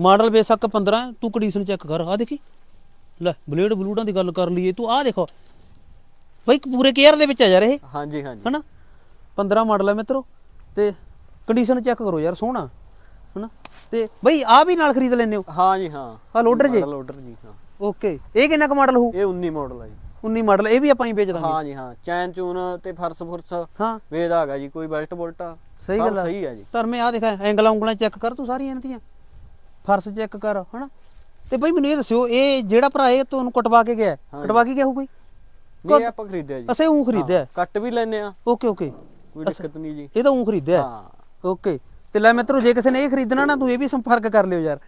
ਮਾਡਲ ਬੇਸ਼ੱਕ 15 ਹੈ, ਤੂੰ ਕੰਡੀਸ਼ਨ ਚੈੱਕ ਕਰ ਆ ਦੇਖੀ। ਲੈ ਬਲੇਡ ਬਲੂਡਾਂ ਦੀ ਗੱਲ ਕਰ ਲਈਏ ਤੂੰ ਆ ਦੇਖੋ। ਬਾਈ ਪੂਰੇ ਕੇਅਰ ਦੇ ਵਿੱਚ ਆ ਜੀ ਹਾਂ ਜੀ। ਹਨਾ? 15 ਮਾਡਲ ਹੈ ਮਿੱਤਰੋ ਤੇ ਕੰਡੀਸ਼ਨ ਚੈੱਕ ਕਰੋ ਯਾਰ ਸੋਹਣਾ ਹਨਾ? ਤੇ ਬਈ ਆ ਵੀ ਨਾਲ ਖਰੀਦ ਲੈਂਦੇ ਹੋ? ਹਾਂ ਜੀ ਹਾਂ। ਆਹ loader ਜੀ? ਲੋਡਰ ਜੀ ਹਾਂ। ਓਕੇ ਇਹ ਕਿੰਨਾ ਕੁ ਮਾਡਲ ਹੋਊ? ਇਹ 19 ਮਾਡਲ ਆ ਜੀ। 19 ਮਾਡਲ ਇਹ ਵੀ ਆਪਾਂ ਹੀ ਵੇਚ ਦਾਂਗੇ। ਹਾਂ ਜੀ ਹਾਂ। ਚੈਨ ਚੂਨ ਤੇ ਫਰਸ ਫੁਰਸ ਹਾਂ। ਵੇਦ ਹੈਗਾ ਜੀ ਕੋਈ ਬੈਲਟ ਬੁਲਟ ਸਹੀ ਗੱਲ ਆ। ਸਹੀ ਆ ਜੀ। ਧਰਮੇ ਆ ਦੇਖਾ ਐਂਗਲਾਂ ਉਂਗਲਾਂ ਚੈੱਕ ਕਰ ਤੂੰ ਸਾਰੀਆਂ ਇਹਨਾਂ ਦੀਆਂ। ਫਰਸ਼ ਚੈੱਕ ਕਰ ਹਨਾ? ਤੇ ਬਈ ਮੈਨੂੰ ਇਹ ਦੱਸਿਓ ਇਹ ਜਿਹੜਾ ਭਰਾ ਇਹ ਤੁਹਾਨੂੰ ਕਟਵਾ ਕੇ ਗਿਆ ਹੈ, ਹਾਂ ਕਟਵਾ ਕੇ ਗਿਆ ਹੋਊ ਕੋਈ? ਨਹੀਂ ਆਪਾਂ ਖਰੀਦਿਆ ਜੀ। ਅਸੇ ਉਹ ਖਰੀਦਿਆ ਹੈ। ਕੱਟ ਵੀ ਲੈਨੇ ਆ। ਓਕੇ ਓਕੇ ਕੋਈ ਦਿੱਕਤ ਨਹੀਂ ਜੀ। ਇਹ ਤਾਂ ਉਹ ਖਰੀਦਿਆ ਹੈ। ਓਕੇ। ਤੇ ਲੈ ਮਿੱਤਰੋ ਜੇ ਕਿਸੇ ਨੇ ਇਹ ਖਰੀਦਣਾ ਨਾ ਤੂੰ ਇਹ ਵੀ ਸੰਪਰਕ ਕਰ ਲਿਓ ਯਾਰ।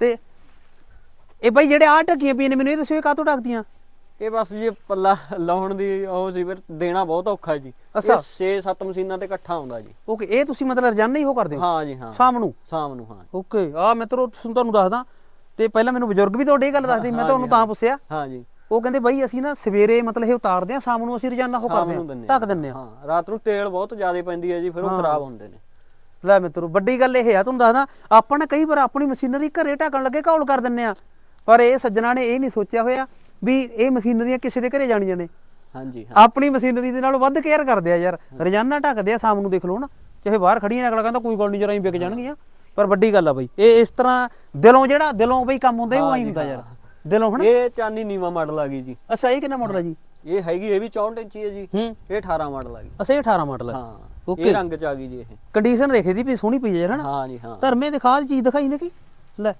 ਤੇ ਇਹ ਬਈ ਜਿਹੜੇ ਆ ਢੱਕੀਆਂ ਪਈਆਂ ਨੇ ਮੈਨੂੰ ਇਹ ਦੱਸਿਓ ਇਹ ਕਾਹਤੋਂ ਢੱਕਦੀਆਂ? ਇਹ ਬਸ ਜੀ ਪੱਲਾ ਲਾਉਣ ਦੀ ਉਹ ਸੀ ਫਿਰ ਦੇਣਾ ਬਹੁਤ ਔਖਾ ਜੀ। ਅੱਛਾ। 6-7 ਮਸ਼ੀਨਾਂ ਤੇ ਇਕੱਠਾ ਆਉਂਦਾ ਜੀ। ਓਕੇ ਇਹ ਤੁਸੀਂ ਮਤਲਬ ਰੋਜ਼ਾਨਾ ਹੀ ਉਹ ਕਰਦੇ ਹੋ? ਹਾਂ ਜੀ ਹਾਂ। ਸ਼ਾਮ ਨੂੰ ਸ਼ਾਮ ਨੂੰ ਹਾਂ। ਓਕੇ ਆ ਮਿੱਤਰੋ ਤੁਹਾਨੂੰ ਤੁਹਾਨੂੰ ਦੱਸਦਾ। ਤੇ ਪਹਿਲਾਂ ਮੈਨੂੰ ਬਜ਼ੁਰਗ ਵੀ ਤੁਹਾਡੇ ਇਹ ਗੱਲ ਦੱਸਦੇ ਮੈਂ ਤੁਹਾਨੂੰ ਤਾਂ ਪੁੱਛਿਆ। ਹਾਂ ਜੀ। ਉਹ ਕਹਿੰਦੇ ਬਾਈ ਅਸੀਂ ਨਾ ਸਵੇਰੇ ਮਤਲਬ ਇਹ ਉਤਾਰਦੇ ਆ ਸ਼ਾਮ ਨੂੰ ਅਸੀਂ ਰੋਜ਼ਾਨਾ ਉਹ ਕਰਦੇ ਆ ਢੱਕ ਦਿੰਨੇ ਆ ਹਾਂ ਰਾਤ ਨੂੰ ਤੇਲ ਬਹੁਤ ਜ਼ਿਆਦਾ ਪੈਂਦੀ ਹੈ ਜੀ ਫਿਰ ਉਹ ਖਰਾਬ ਹੁੰਦੇ ਨੇ। ਲੈ ਮਿੱਤਰੋ ਵੱਡੀ ਗੱਲ ਇਹ ਆ ਤੁਹਾਨੂੰ ਦੱਸਦਾ ਆਪਾਂ ਨੇ ਕਈ ਵਾਰ ਆਪਣੀ ਮਸ਼ੀਨਰੀ ਘਰੇ ਢੱਕਣ ਲੱਗੇ ਘੌਲ ਕਰ ਦਿੰਨੇ ਆ। ਪਰ ਇਹ ਸੱਜਣਾ ਨੇ ਇਹ ਨਹੀਂ ਸੋਚਿਆ ਹੋਇਆ ਵੀ ਇਹ ਮਸ਼ੀਨਰੀਆਂ ਕਿਸੇ ਦੇ ਘਰੇ ਜਾਣੀਆਂ ਨੇ। ਹਾਂ ਜੀ ਹਾਂ। ਆਪਣੀ ਮਸ਼ੀਨਰੀ ਦੇ ਨਾਲ ਵੱਧ ਕੇਅਰ ਕਰਦੇ ਆ ਯਾਰ ਰੋਜ਼ਾਨਾ ਢੱਕਦੇ ਆ ਸ਼ਾਮ ਨੂੰ ਦੇਖ ਲਓ ਨਾ ਚਾਹੇ ਬਾਹਰ ਖੜੀਆਂ ਅਗਲਾ ਕਹਿੰਦਾ ਕੋਈ ਗੱਲ ਨਹੀਂ ਜਰਾ ਹੀ ਵਿਕ ਜਾਣਗੀਆਂ। ਪਰ ਵੱਡੀ ਗੱਲ ਆ ਬਈ ਇਹ ਇਸ ਤਰ੍ਹਾਂ ਦਿਲੋਂ ਜਿਹੜਾ ਦਿਲੋਂ ਬਈ ਕੰਮ ਹੁੰਦਾ ਉਹ ਹੀ ਹੁੰਦਾ ਯਾਰ। ਦਿਲੋਂ ਹਨਾ? ਇਹ ਚਾਨੀ ਨੀਵਾ ਮਾਡਲ ਆ ਗਈ ਜੀ। ਅੱਛਾ ਇਹ ਕਿੰਨਾ ਮਾਡਲ ਆ ਜੀ? ਇਹ ਹੈਗੀ ਇਹ ਵੀ 64 ਇੰਚੀ ਹੈ ਜੀ। ਇਹ 18 ਮਾਡਲ ਆ ਗਈ। ਅੱਛਾ ਇਹ 18 ਮਾਡਲ ਹੈ ਹਾਂ। ਇਹ ਰੰਗ ਚ ਆ ਗਈ ਜੀ ਇਹ। ਕੰਡੀਸ਼ਨ ਦੇਖੇ ਦੀ ਵੀ ਸੋਹਣੀ ਪਈ ਹੈ ਹਾਂ ਜੀ ਹਾਂ। ਧਰਮੇ ਦਿਖਾ ਚੀਜ਼ ਦਿਖਾਈ ਨੇ ਕੀ? ਲੈ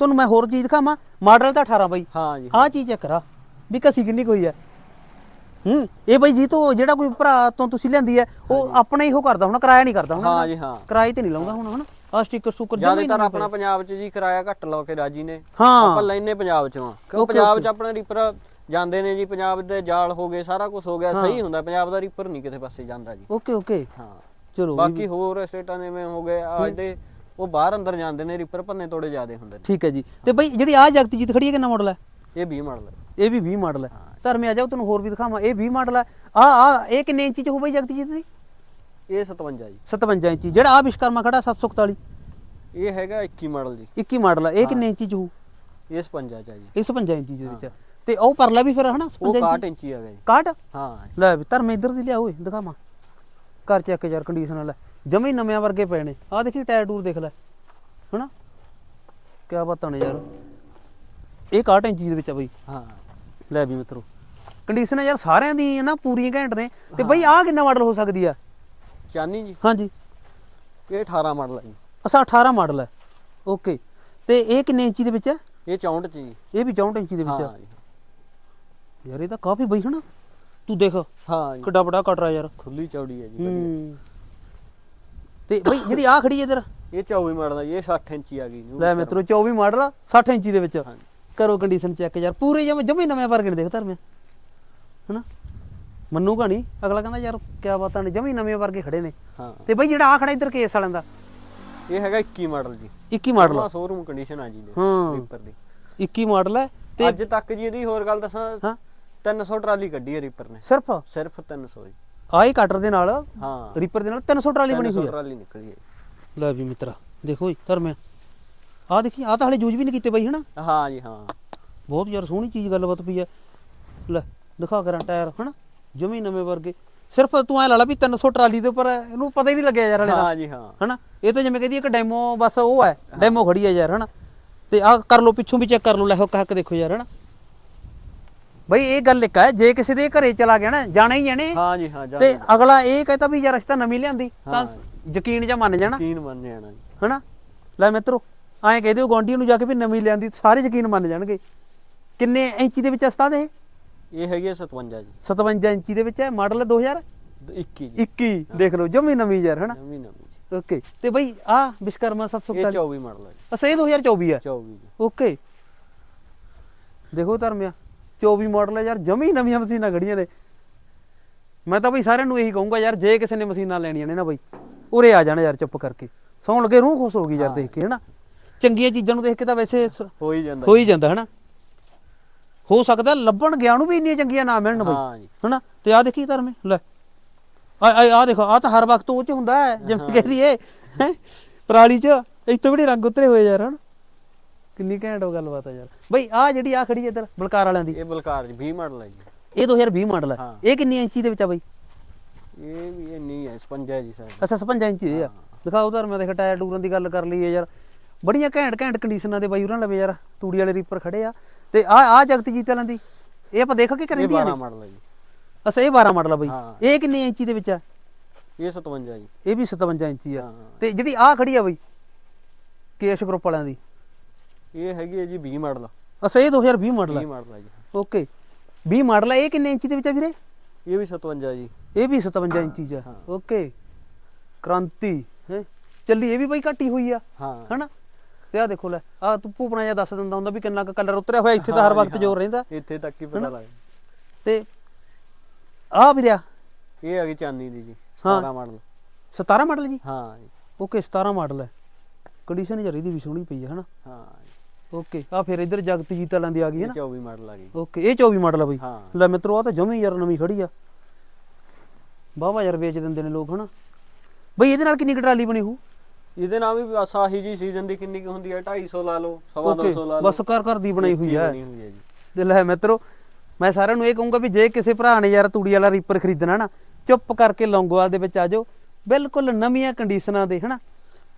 ਤੁਹਾਨੂੰ ਮੈਂ ਹੋਰ ਚੀਜ਼ ਦਿਖਾਵਾਂ। ਮਾਡਲ ਤਾਂ 18 ਬਾਈ। ਹਾਂ ਜੀ। ਆਹ ਚੀਜ਼ ਚੈੱਕ ਕਰਾ ਵੀ ਕਸੀ ਕਿੰਨੀ ਕੋਈ ਹੈ। ਹੂੰ ਇਹ ਬਾਈ ਜੀ ਤੋਂ ਜਿਹੜਾ ਕੋਈ ਭਰਾ ਤੋਂ ਤੁਸੀਂ ਲੈਂਦੀ ਹੈ ਉਹ ਆਪਣਾ ਹੀ ਉਹ ਕਰਦਾ ਹੁਣ ਕਿਰਾਇਆ ਨਹੀਂ ਕਰਦਾ ਹੁਣ ਹਾਂ ਜੀ ਹਾਂ। ਕਿਰਾਏ ਤੇ ਨਹੀਂ ਲਾਉਂਦਾ ਹੁਣ ਹਨਾ? ਆਹ ਸਟicker ਸੁਕਰ ਜ਼ਿਆਦਾਤਰ ਆਪਣਾ ਪੰਜਾਬ ਚ ਜੀ ਕਿਰਾਇਆ ਘੱਟ ਲਾ ਕੇ ਰਾਜੀ ਨੇ। ਹਾਂ। ਆਪਾਂ ਲੈਨੇ ਪੰਜਾਬ ਚੋਂ। ਆ ਕਿਉਂ ਪੰਜਾਬ. ਚ ਆਪਣੇ ਰੀਪਰ ਜਾਂਦੇ ਨੇ ਜੀ ਪੰਜਾਬ ਦੇ ਜਾਲ ਹੋ ਗਏ ਸਾਰਾ ਕੁਝ ਹੋ ਗਿਆ ਸਹੀ ਹੁੰਦਾ ਪੰਜਾਬ ਦਾ ਰੀਪਰ ਨਹੀਂ ਕਿਤੇ ਪਾਸੇ ਜਾਂਦਾ ਜੀ। Okay okay. ਹਾਂ। ਚਲੋ ਬਾਕੀ ਹੋਰ ਸਟੇਟਾਂ ਦੇ ਮੈਂ ਹੋ ਗਏ ਅੱਜ ਦੇ ਉਹ ਬਾਹਰ ਅੰਦਰ ਜਾਂਦੇ ਨੇ ਰੀਪਰ ਭੰਨੇ ਤੋੜੇ ਜ਼ਿਆਦੇ ਹੁੰਦੇ ਨੇ। ਠੀਕ ਹੈ ਜੀ। ਤੇ ਬਾਈ ਜਿਹੜੀ ਆਹ ਜਗਤਜੀਤ ਖੜੀ ਹੈ ਕਿੰਨਾ ਮਾਡਲ ਹੈ? ਇਹ 20 ਮਾਡਲ ਹੈ। ਇਹ ਵੀ 20 ਮਾਡਲ ਹੈ। ਧਰਮੇ ਆ ਜਾਓ ਤੈਨੂੰ ਹੋਰ ਵੀ ਦਿਖਾਵਾਂ। ਇਹ 20 ਮਾਡਲ ਹੈ। ਆ ਆ ਇਹ ਕਿੰਨੇ ਇੰਚੀ ਚ ਹੋ ਬਾਈ ਜਗਤਜੀਤ ਦੀ ਇਹ 57 ਜੀ। 57 ਇੰਚੀ। ਜਿਹੜਾ ਆ ਵਿਸ਼ਕਰਮਾ ਖੜਾ 741 ਇਹ ਹੈਗਾ 21 ਮਾਡਲ ਜੀ। 21 ਮਾਡਲ ਹੈ। ਇਹ ਕਿੰਨੇ ਇੰਚੀ ਚ ਹੋ ਇਹ 55 ਚ ਆ ਜੀ। ਇਹ 55 ਇੰਚੀ ਦੇ ਵਿੱਚ ਤੇ ਉਹ ਪਰਲਾ ਵੀ ਫਿਰ ਹਨਾ ਉਹ 55 61 ਇੰਚੀ ਆ ਗਿਆ ਜੀ 61 ਹਾਂ। ਲੈ ਵੀ ਧਰਮੇ ਇੱਧਰ ਦੀ ਲਿਆ ਓਏ ਦਿਖਾਵਾਂ ਕਰ ਚੈੱਕ ਯਾਰ ਕੰਡੀਸ਼ਨ ਵਾਲਾ ਜਮੇ ਨਵੇਂ ਵਰਗੇ ਪਏ ਨੇ। ਆਹ ਦੇਖੀ ਟਾਇਰ ਟੂਰ ਦੇਖ ਲੈ। ਹਨਾ? ਕਿਆ ਬਾਤਾਂ ਨੇ ਯਾਰ। ਇਹ 61 ਇੰਚੀ ਦੇ ਵਿੱਚ ਆ ਬਈ। ਹਾਂ। ਲੈ ਵੀ ਮਿੱਤਰੋ ਕੰਡੀਸ਼ਨ ਯਾਰ ਸਾਰਿਆਂ ਦੀ ਨਾ ਪੂਰੀਆਂ ਘੈਂਟ ਨੇ। ਤੇ ਬਈ ਆਹ ਕਿੰਨਾ ਮਾਡਲ ਹੋ ਸਕਦੀ ਆ? ਚਾਨੀ ਜੀ। ਹਾਂਜੀ। ਇਹ 18 ਮਾਡਲ ਹੈ ਜੀ। ਅਸਾ 18 ਮਾਡਲ ਹੈ ਓਕੇ ਤੇ ਇਹ ਕਿੰਨੇ ਇੰਚੀ ਦੇ ਵਿੱਚ ਹੈ ਇਹ 64 ਚ ਜੀ। ਇਹ ਵੀ 64 ਇੰਚੀ ਦੇ ਵਿੱਚ ਹਾਂ ਹੈ ਜੀ। ਯਾਰ ਇਹ ਤਾਂ ਕਾਫੀ ਬਈ ਹਨਾ? ਤੂੰ ਦੇਖ ਹਾਂ ਜੀ। ਕਿੱਡਾ ਵੱਡਾ ਕਟਰਾ ਯਾਰ। ਖੁੱਲੀ ਚੌੜੀ ਹੈ ਜੀ ਵਧੀਆ। ਹੂੰ ਤੇ ਬਈ ਜਿਹੜੀ ਆ ਖੜੀ ਹੈ ਇਧਰ। ਇਹ 24 ਮਾਡਲ ਜੀ, ਇਹ 60 ਇੰਚੀ ਆ ਗਈ ਲੈ ਮਿੱਤਰੋ 24 ਮਾਡਲ 60 ਇੰਚੀ ਦੇ ਵਿੱਚ। ਹਾਂਜੀ। ਕਰੋ ਕੰਡੀਸ਼ਨ ਚੈੱਕ ਯਾਰ ਪੂਰੇ ਜਮੇ ਜਮੇ ਨਵੇਂ ਵਰਗੇ ਦੇਖ ਧਰਮਿਆ ਹਨਾ? ਮੰਨੂ ਕਹਾਣੀ ਅਗਲਾ ਕਹਿੰਦਾ ਯਾਰ ਕਿਆ ਬਾਤਾਂ ਨੇ ਜਮੇ ਨਵੇਂ ਵਰਗੇ ਖੜੇ ਨੇ। ਹਾਂ। ਤੇ ਬਈ ਜਿਹੜਾ ਆ ਖੜਾ ਇਧਰ ਕੇਸ ਵਾਲਿਆਂ ਦਾ। ਇਹ ਹੈਗਾ 21 ਮਾਡਲ ਜੀ। 21 ਮਾਡਲ ਆ। ਸ਼ੋਰੂਮ ਕੰਡੀਸ਼ਨ ਆ ਜੀ ਨੇ ਹਾਂ। ਰੀਪਰ ਦੀ। 21 ਮਾਡਲ ਹੈ ਤੇ ਅੱਜ ਤੱਕ ਜੀ ਇਹਦੀ ਹੋਰ ਗੱਲ ਦੱਸਾਂ। ਹਾਂ। 300 ਟਰਾਲੀ ਕੱਢੀ ਹੈ ਰੀਪਰ ਨੇ। ਸਿਰਫ? ਸਿਰਫ 300 ਜੀ। ਆਈ ਕਟਰ ਦੇ ਨਾਲ ਹਾਂ। ਰੀਪਰ ਦੇ ਨਾਲ 300 ਟਰਾਲੀ ਬਣੀ 300 ਹੋਈ ਆ ਟਰਾਲੀ ਨਿਕਲੀ ਹੈ ਲੈ ਵੀ ਮਿੱਤਰਾ ਦੇਖੋ ਜੀ ਧਰਮਿਆ ਆ ਦੇਖੀ ਆ ਤਾਂ ਹਲੇ ਯੂਜ਼ ਵੀ ਨਹੀਂ ਕੀਤੇ ਬਈ ਹਨਾ? ਹਾਂ ਜੀ ਹਾਂ। ਬਹੁਤ ਯਾਰ ਸੋਹਣੀ ਚੀਜ਼ ਗੱਲਬਾਤ ਪਈ ਐ ਲੈ ਦਿਖਾ ਕਰਾਂ ਟਾਇਰ ਹਨਾ? ਜਮੀ ਨਵੇਂ ਵਰਗੇ। ਸਿਰਫ ਤੂੰ ਐ ਲਾ ਲਾ ਵੀ 300 ਟਰਾਲੀ ਦੇ ਉੱਪਰ ਇਹਨੂੰ ਪਤਾ ਹੀ ਨਹੀਂ ਲੱਗਿਆ ਯਾਰ ਹਲੇ ਹਾਂ ਜੀ ਹਾਂ। ਹਨਾ? ਇਹ ਤਾਂ ਜਿਵੇਂ ਕਹਦੀ ਇੱਕ ਡੈਮੋ ਬਸ ਉਹ ਹੈ। ਡੈਮੋ ਖੜੀ ਹੈ ਯਾਰ ਹਨਾ? ਤੇ ਆ ਕਰ ਲਓ ਪਿੱਛੋਂ ਵੀ ਚੈੱਕ ਕਰ ਲਓ ਲੈ ਹੁੱਕ ਹੱਕ ਦੇਖੋ ਯਾਰ ਹਨਾ? ਬਈ ਇਹ ਗੱਲ ਇੱਕ ਹੈ ਜੇ ਕਿਸੇ ਦੇ ਘਰੇ ਚਲਾ ਗਿਆ ਨਾ ਜਾਣਾ ਹੀ ਜਾਣੇ ਹਾਂ ਜੀ ਹਾਂ ਤੇ ਅਗਲਾ ਇਹ ਕਹਤਾ ਵੀ ਯਾਰ ਅਸੀਂ ਤਾਂ ਨਵੀਂ ਲਿਆਂਦੀ ਤਾਂ ਹਾਂ। ਯਕੀਨ ਜਾਂ ਮੰਨ ਜਾਣਾ। ਯਕੀਨ ਮੰਨ ਜਾਣਾ ਜੀ। ਹਨਾ? ਲੈ ਮਿੱਤਰੋ ਐਂ ਕਹਿ ਦਿਓ ਗਵਾਂਢੀ ਨੂੰ ਜਾ ਕੇ ਵੀ ਨਵੀਂ ਲਿਆਂਦੀ ਸਾਰੇ ਯਕੀਨ ਮੰਨ ਜਾਣਗੇ। ਕਿੰਨੇ ਇੰਚੀ ਦੇ ਵਿੱਚ ਉਸਤਾਦ ਇਹ? ਇਹ ਹੈਗੀ ਹੈ 57 ਜੀ। 57 ਇੰਚੀ ਦੇ ਵਿੱਚ ਹੈ ਮਾਡਲ 2021 21 ਜੀ। ਦੇਖ ਲਓ ਜਮੀ ਨਵੀਂ ਯਾਰ ਹਨਾ? ਨਵੀਂ ਨਵੀਂ ਓਕੇ ਤੇ ਬਈ ਆ ਵਿਸ਼ਕਰਮਾ ਇਹ 745 24 ਮਾਡਲ ਹੈ ਅਸਾ ਇਹ 2024 ਹੈ 24 ਜੀ। ਓਕੇ। ਦੇਖੋ ਧਰਮਿਆ 24 ਮਾਡਲ ਹੈ ਯਾਰ ਜਮੀ ਨਵੀਆਂ ਮਸ਼ੀਨਾਂ ਖੜੀਆਂ ਨੇ। ਮੈਂ ਤਾਂ ਬਈ ਸਾਰਿਆਂ ਨੂੰ ਇਹੀ ਕਹੂੰਗਾ ਯਾਰ ਜੇ ਕਿਸੇ ਨੇ ਮਸ਼ੀਨਾਂ ਲੈਣੀਆਂ ਨੇ ਨਾ ਬਈ ਉਰੇ ਆ ਜਾਣ ਯਾਰ ਚੁੱਪ ਕਰਕੇ। ਸੌਣ ਲੱਗੇ ਰੂਹ ਖੁਸ਼ ਹੋ ਗਈ ਯਾਰ ਦੇਖ ਕੇ ਹਨਾ? ਚੰਗੀਆਂ ਚੀਜ਼ਾਂ ਨੂੰ ਦੇਖ ਕੇ ਤਾਂ ਵੈਸੇ ਹੋ ਹੀ ਜਾਂਦਾ। ਹੋ ਹੀ ਜਾਂਦਾ ਹਨਾ? ਹੋ ਸਕਦਾ ਲੱਭਣ ਗਿਆ ਨੂੰ ਵੀ ਇੰਨੀਆਂ ਚੰਗੀਆਂ ਨਾ ਮਿਲਣ ਬਈ ਹਨਾ? ਤੇ ਆ ਦੇਖੀ ਧਰਮੇ ਲੈ। ਆ ਆ ਆ ਦੇਖੋ ਆ ਤਾਂ ਹਰ ਵਕਤ ਉਹ ਚ ਹੁੰਦਾ ਹੈ ਜਿਵੇਂ ਕਹਦੀ ਏ? ਪਰਾਲੀ ਚ ਇੱਥੇ ਬੜੇ ਰੰਗ ਉਤਰੇ ਹੋਏ ਯਾਰ ਹਨ? ਕਿੰਨੀ ਘੈਂਟ ਉਹ ਗੱਲਬਾਤ ਆ ਯਾਰ। ਬਈ ਆ ਜਿਹੜੀ ਆ ਖੜੀ ਹੈ ਇੱਧਰ ਬਲਕਾਰ ਵਾਲਿਆਂ ਦੀ। ਇਹ ਬਲਕਾਰ ਜੀ 20 ਮਾਡਲ ਹੈ ਜੀ। ਇਹ 2020 ਮਾਡਲ ਹੈ ਹਾਂ। ਇਹ ਕਿੰਨੀ ਇੰਚੀ ਦੇ ਵਿੱਚ ਆ ਬਈ? ਇਹ ਵੀ ਇਹ ਨਹੀਂ ਹੈ 55 ਜੀ ਸਰ ਅੱਛਾ 56 ਇੰਚੀ ਦੇ ਆ। ਦਿਖਾਓ ਧਰਮੇ ਦੇਖ ਟਾਇਰ ਟੂਰਾਂ ਦੀ ਗੱਲ ਕਰ ਲਈਏ ਯਾਰ। ਬੜੀਆਂ ਘੈਂਟ ਘੈਂਟ ਕੰਡੀਸ਼ਨਾਂ ਦੇ ਬਾਈ ਉਹਨਾਂ ਲਵੇ ਯਾਰ। ਤੂੜੀ ਵਾਲੇ ਰੀਪਰ ਖੜੇ ਆ। ਤੇ ਆ ਆ ਜਗਤਜੀਤ ਵਾਲਿਆਂ ਦੀ। ਇਹ ਆਪਾਂ ਦੇਖ ਕੇ ਇਹ ਕਰਿੰਦੀਆਂ 12 ਨੇ ਮਾਡਲ ਹੈ ਜੀ। ਅੱਛਾ ਇਹ 12 ਮਾਡਲ ਆ ਬਈ। ਹਾਂ। ਇਹ ਕਿੰਨੀ ਇੰਚੀ ਦੇ ਵਿੱਚ ਆ? ਇਹ 57 ਜੀ। ਇਹ ਵੀ 57 ਇੰਚੀ ਆ। ਹਾਂ। ਤੇ ਜਿਹੜੀ ਆ ਖੜੀ ਆ ਬਈ ਕੇਸ਼ ਗਰੁੱਪ ਵਾਲਿਆਂ ਦੀ। ਇਹ ਹੈਗੀ ਹੈ ਜੀ 20 ਮਾਡਲ। ਅੱਛਾ ਇਹ 2020 ਮਾਡਲ 20 ਆ ਮਾਡਲ ਹੈ ਜੀ ਓਕੇ। 20 ਮਾਡਲ ਆ ਇਹ ਕਿੰਨੇ ਇੰਚੀ ਦੇ ਵਿੱਚ ਆ ਵੀਰੇ? ਇਹ ਵੀ 57 ਜੀ। ਇਹ ਵੀ 57 ਇੰਚੀ ਹਾਂ। ਓਕੇ। ਕ੍ਰਾਂਤੀ ਹੈ? ਚੱਲੀ ਇਹ ਵੀ ਬਈ ਘੱਟੀ ਹੋਈ ਆ। ਹਾਂ। ਹਨਾ? ਤੇ ਆ ਦੇਖੋ ਲੈ ਆ ਤੂੰ ਭੂਪਣਾ ਜਿਹਾ ਦੱਸ ਦਿੰਦਾ ਹੁੰਦਾ ਵੀ ਕਿੰਨਾ ਕੁ ਕਲਰ ਉਤਰਿਆ ਹੋਇਆ ਇੱਥੇ ਤਾਂ ਹਰ ਹਾਂ ਜੀ, ਵਕਤ ਜੋਰ ਹਾਂ। ਰਹਿੰਦਾ। ਇੱਥੇ ਤੱਕ ਹੀ ਪਤਾ ਲੱਗ ਤੇ ਆ ਵੀਰਿਆ ਇਹ ਹੈਗੀ ਚਾਂਦੀ ਦੀ ਜੀ ਹਾਂ। 17 ਮਾਡਲ। 17 ਮਾਡਲ ਜੀ? ਹਾਂ ਜੀ। ਓਕੇ 17 ਮਾਡਲ ਹੈ। ਕੰਡੀਸ਼ਨ ਯਾਰ ਇਹਦੀ ਵੀ ਸੋਹਣੀ ਪਈ ਹੈ ਹਨਾ? ਹਾਂ। ਓਕੇ ਆ ਫਿਰ ਇੱਧਰ ਜਗਤਜੀਤ ਵਾਲਿਆਂ ਦੀ ਆ ਗਈ ਹੈ ਨਾ? 24 ਮਾਡਲ ਆ ਗਈ। ਓਕੇ ਇਹ 24 ਮਾਡਲ ਆ ਬਈ? ਹਾਂ। ਲੈ ਮਿੱਤਰੋ ਆ ਤਾਂ ਜਮੀ ਯਾਰ ਨਵੀਂ ਖੜੀ ਆ। ਵਾਹਵਾ ਯਾਰ ਵੇਚ ਦਿੰਦੇ ਨੇ ਲੋਕ ਹਨਾ? ਬਈ ਇਹਦੇ ਨਾਲ ਕਿੰਨੀ ਕੁ ਟਰਾਲੀ ਬਣੀ ਹੋਊ? ਇਹਦੇ ਨਾਲ ਵੀ ਬਸ ਆਹੀ ਜੀ ਸੀਜ਼ਨ ਦੀ ਕਿੰਨੀ ਕੁ ਹੁੰਦੀ ਹੈ 250 ਲਾ ਲਓ ਸਵਾ ਓਕੇ 200 ਲਾ ਲਓ। ਬਸ ਕਰ ਕਰ ਦੀ ਬਣਾਈ ਹੋਈ ਆ। ਬਣੀ ਹੋਈ ਹੈ ਜੀ। ਤੇ ਲੈ ਮਿੱਤਰੋ ਮੈਂ ਸਾਰਿਆਂ ਨੂੰ ਇਹ ਕਹੂੰਗਾ ਵੀ ਜੇ ਕਿਸੇ ਭਰਾ ਨੇ ਯਾਰ ਤੂੜੀ ਵਾਲਾ ਰੀਪਰ ਖਰੀਦਣਾ ਨਾ ਚੁੱਪ ਕਰਕੇ ਲੌਂਗੋਵਾਲ ਦੇ ਵਿੱਚ ਆ ਜਾਓ। ਬਿਲਕੁਲ ਨਵੀਆਂ ਕੰਡੀਸ਼ਨਾਂ ਦੇ ਹਨਾ?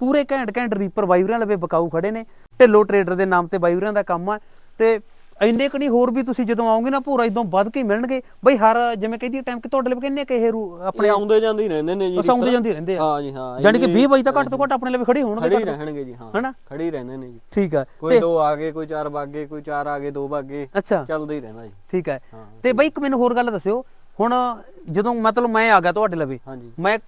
ਪੂਰੇ ਘੈਂਟ ਘੈਂਟ ਰੀਪਰ ਬਾਈਵਰਾਂ ਲਵੇ ਬਕਾਊ ਖੜੇ ਨੇ ਢਿੱਲੋ ਟਰੇਡਰ ਦੇ ਨਾਮ ਤੇ ਬਾਈਵਰਾਂ ਦਾ ਕੰਮ ਆ ਤੇ ਇੰਨੇ ਕਣੀ ਹੋਰ ਵੀ ਤੁਸੀਂ ਜਦੋਂ ਆਓਗੇ ਨਾ ਪੂਰਾ ਇਦੋਂ ਵੱਧ ਕੇ ਮਿਲਣਗੇ। ਬਈ ਹਰ ਜਿਵੇਂ ਕਹਿੰਦੀ ਟਾਈਮ ਕਿ ਤੁਹਾਡੇ ਲਈ ਕਿੰਨੇ ਕਿ ਇਹ ਆਪਣੇ ਆਉਂਦੇ ਜਾਂਦੇ ਹੀ ਰਹਿੰਦੇ ਨੇ ਜੀ ਆਉਂਦੇ। ਜਾਂਦੇ ਰਹਿੰਦੇ ਆ। ਹਾਂ ਜੀ ਹਾਂ ਜਾਣੀ ਕਿ ਇੰਨੇ- 20 ਵਜੇ ਤੱਕ ਘੱਟ ਤੋਂ ਘੱਟ ਆਪਣੇ ਲਈ ਖੜੇ ਹੋਣਗੇ ਖੜੇ ਰਹਿਣਗੇ ਜੀ ਹਾਂ। ਹਨਾ? ਖੜੇ ਰਹਿੰਦੇ ਨੇ ਜੀ। ਠੀਕ ਆ। ਕੋਈ ਦੋ ਆ ਗਏ ਕੋਈ ਚਾਰ ਵਗ ਗਏ ਕੋਈ ਚਾਰ ਆ ਗਏ ਦੋ ਵਗ ਗਏ ਅੱਛਾ। ਚੱਲਦਾ ਹੀ ਰਹਿੰਦਾ ਜੀ। ਠੀਕ ਹੈ ਤੇ ਬਈ ਇੱਕ ਮੈਨੂੰ ਹੋਰ ਗੱਲ ਦੱਸਿਓ। ਹੁਣ ਜਦੋਂ ਮਤਲਬ ਮੈਂ ਆ ਗਿਆ ਤੁਹਾਡੇ ਲਵੇ ਮੈਂ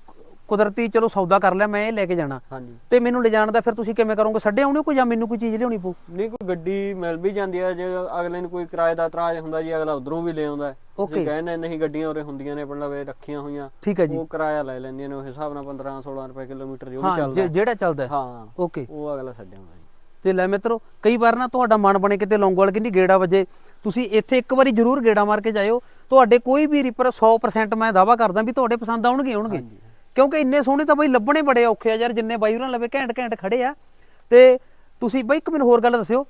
ਕੁਦਰਤੀ ਚਲੋ ਸੌਦਾ ਕਰ ਲਿਆ ਮੈਂ ਇਹ ਲੈ ਕੇ ਜਾਣਾ। ਹਾਂਜੀ। ਤੇ ਮੈਨੂੰ ਲਿਜਾਣ ਦਾ ਫਿਰ ਤੁਸੀਂ ਕਿਵੇਂ ਕਰੋਗੇ? ਛੱਡੇ ਆਉਣੇ ਕੋਈ ਜਾਂ ਮੈਨੂੰ ਕੋਈ ਚੀਜ਼ ਲਿਆਉਣੀ ਪਊ? ਨਹੀਂ ਕੋਈ ਗੱਡੀ ਮਿਲ ਵੀ ਜਾਂਦੀ ਹੈ ਜੇ ਅਗਲੇ ਨੂੰ ਕੋਈ ਕਿਰਾਏ ਦਾ ਇਤਰਾਜ਼ ਹੁੰਦਾ ਜੀ ਅਗਲਾ ਉਧਰੋਂ ਵੀ ਲੈ ਆਉਂਦਾ. ਜੇ ਕਹਿੰਦੇ ਨਹੀਂ ਗੱਡੀਆਂ ਉਰੇ ਹੁੰਦੀਆਂ ਨੇ ਆਪਣੇ ਲਵੇ ਰੱਖੀਆਂ ਹੋਈਆਂ ਠੀਕ ਹੈ ਜੀ। ਉਹ ਕਿਰਾਇਆ ਲੈ ਲੈਂਦੀਆਂ ਨੇ ਉਹ ਹਿਸਾਬ ਨਾਲ 15 16 ਰੁਪਏ ਕਿਲੋਮੀਟਰ ਜੋ ਵੀ ਚੱਲਦਾ। ਜਿਹੜਾ ਚੱਲਦਾ ਹੈ। ਓਕੇ। ਉਹ ਅਗਲਾ ਛੱਡਿਆ ਹੁੰਦਾ ਜੀ। ਤੇ ਲੈ ਮਿੱਤਰੋ ਕਈ ਵਾਰ ਨਾ ਤੁਹਾਡਾ ਮਨ ਬਣੇ ਕਿਤੇ ਲੌਂਗੋਵਾਲ ਕਿੰਨੀ ਗੇੜਾ ਵਜੇ। ਤੁਸੀਂ ਇੱਥੇ ਇੱਕ ਵਾਰੀ ਜ਼ਰੂਰ ਗੇੜਾ ਮਾਰ ਕੇ ਜਾਇਓ। ਤੁਹਾਡੇ ਕੋਈ ਵੀ ਰੀਪਰ 100% ਮੈਂ ਦਾਵਾ ਕਰਦਾ ਵੀ ਤੁਹਾਡੇ ਪਸੰਦ ਆਉਣਗੇ ਆਉਣਗੇ। ਕਿਉਂਕਿ ਇੰਨੇ ਸੋਹਣੇ ਤਾਂ ਬਈ ਲੱਭਣੇ ਬੜੇ ਔਖੇ ਆ ਯਾਰ ਜਿੰਨੇ ਬਾਈ ਉਹਨਾਂ ਲਵੇ ਘੈਂਟ ਘੈਂਟ ਖੜੇ ਆ। ਤੇ ਤੁਸੀਂ ਬਈ ਇੱਕ ਮੈਨੂੰ ਹੋਰ ਗੱਲ ਦੱਸਿਓ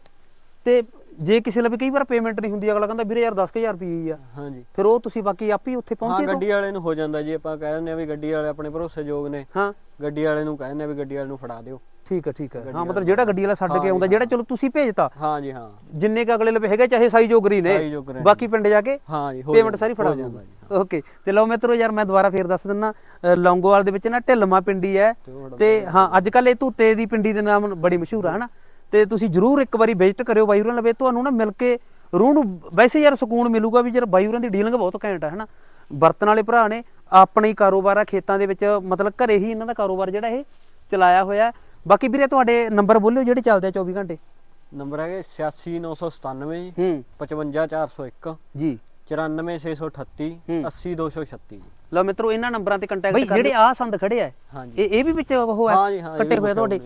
ਤੇ ਜੇ ਕਿਸੇ ਲਵੇ ਕਈ ਵਾਰ ਪੇਮੈਂਟ ਨਹੀਂ ਹੁੰਦੀ ਅਗਲਾ ਕਹਿੰਦਾ ਵੀਰੇ ਯਾਰ 10000 ਰੁਪਏ ਹੀ ਆ। ਹਾਂਜੀ। ਫਿਰ ਉਹ ਤੁਸੀਂ ਬਾਕੀ ਆਪ ਹੀ ਉੱਥੇ ਹਾਂ ਪਹੁੰਚੇ ਤੋਂ। ਗੱਡੀ ਵਾਲੇ ਨੂੰ ਹੋ ਜਾਂਦਾ ਜੀ ਆਪਾਂ ਕਹਿ ਦਿੰਦੇ ਆ ਵੀ ਗੱਡੀ ਵਾਲੇ ਆਪਣੇ ਭਰੋਸੇਯੋਗ ਨੇ। ਹਾਂ। ਗੱਡੀ ਵਾਲੇ ਨੂੰ ਕਹਿ ਦਿੰਦੇ ਆ ਵੀ ਗੱਡੀ ਵਾਲੇ ਨੂੰ ਫੜਾ ਦਿਓ। ਠੀਕ ਹੈ ਠੀਕ ਹੈ। ਹਾਂ ਮਤਲਬ। ਜਿਹੜਾ ਗੱਡੀ ਵਾਲਾ ਛੱਡ ਕੇ ਆਉਂਦਾ ਜਿਹੜਾ। ਚਲੋ ਤੁਸੀਂ ਭੇਜਤਾ। ਹਾਂ ਜੀ ਹਾਂ। ਜਿੰਨੇ ਕ ਅਗਲੇ ਲਵੇ ਹੈਗੇ ਚਾਹੇ ਸਾਈ ਜੋਗਰੀ ਨੇ। ਬਾਕੀ ਪਿੰਡ ਜਾ ਕੇ ਹਾਂ ਜੀ ਪੇਮੈਂਟ ਸਾਰੀ ਫੜਾ ਜਾਂਦਾ ਓਕੇ ਤੇ ਲਓ ਮਿੱਤਰੋ ਯਾਰ ਮੈਂ ਦੁਬਾਰਾ ਫੇਰ ਦੱਸ ਦਿੰਨਾ ਲੌਂਗੋਵਾਲ ਦੇ ਵਿੱਚ ਨਾ ਢਿੱਲਮਾ ਪਿੰਡੀ ਹੈ। ਤੇ ਹਾਂ ਅੱਜ ਕੱਲ ਇਹ ਧੂਤੇ ਦੀ ਪਿੰਡੀ ਦੇ ਨਾਮ ਬੜੀ ਮਸ਼ਹੂਰ ਹੈ ਹਨਾ? ਤੇ ਤੁਸੀਂ ਜਰੂਰ ਇੱਕ ਵਾਰੀ ਵਿਜ਼ਿਟ ਕਰਿਓ ਬਾਈ ਹੋਰਾਂ ਲਵੇ ਤੁਹਾਨੂੰ ਨਾ ਮਿਲ ਕੇ ਰੂਹ ਨੂੰ ਵੈਸੇ ਯਾਰ ਸਕੂਨ ਮਿਲੂਗਾ ਵੀ ਯਾਰ ਬਾਈ ਹੋਰਾਂ ਦੀ ਡੀਲਿੰਗ ਬਹੁਤ ਘੈਂਟ ਹੈ ਹਨਾ? ਬਰਤਨ ਵਾਲੇ ਭਰਾ ਨੇ ਆਪਣਾ ਹੀ ਕਾਰੋਬਾਰ ਆ ਖੇਤਾਂ ਦੇ ਵਿੱਚ ਮਤਲਬ ਘਰੇ ਹੀ ਇਹਨਾਂ ਦਾ ਕਾਰੋਬਾਰ ਜਿਹੜਾ ਇਹ ਚਲਾਇਆ ਹੋਇਆ। ਬਾਕੀ ਵੀਰੇ ਤੁਹਾਡੇ ਨੰਬਰ ਬੋਲਿਓ ਜਿਹੜੇ ਚੱਲਦੇ ਆ 24 ਘੰਟੇ। ਨੰਬਰ ਹੈਗੇ 86997 ਜੀ ਹੂੰ। 55401 ਜੀ। 94638 ਹੂੰ। 80236 ਜੀ। ਲਓ ਮਿੱਤਰੋ ਇਹਨਾਂ ਨੰਬਰਾਂ ਤੇ ਕੰਟੈਕਟ ਕਰ ਜਿਹੜੇ ਆ ਸੰਦ ਖੜੇ ਆ ਇਹ ਇਹ ਵੀ ਵਿੱਚ ਉਹ ਹੈ? ਹਾਂ ਜੀ ਹਾਂ ਇਹ ਕੱਟੇ ਹੋਏ ਤੁਹਾਡੇ?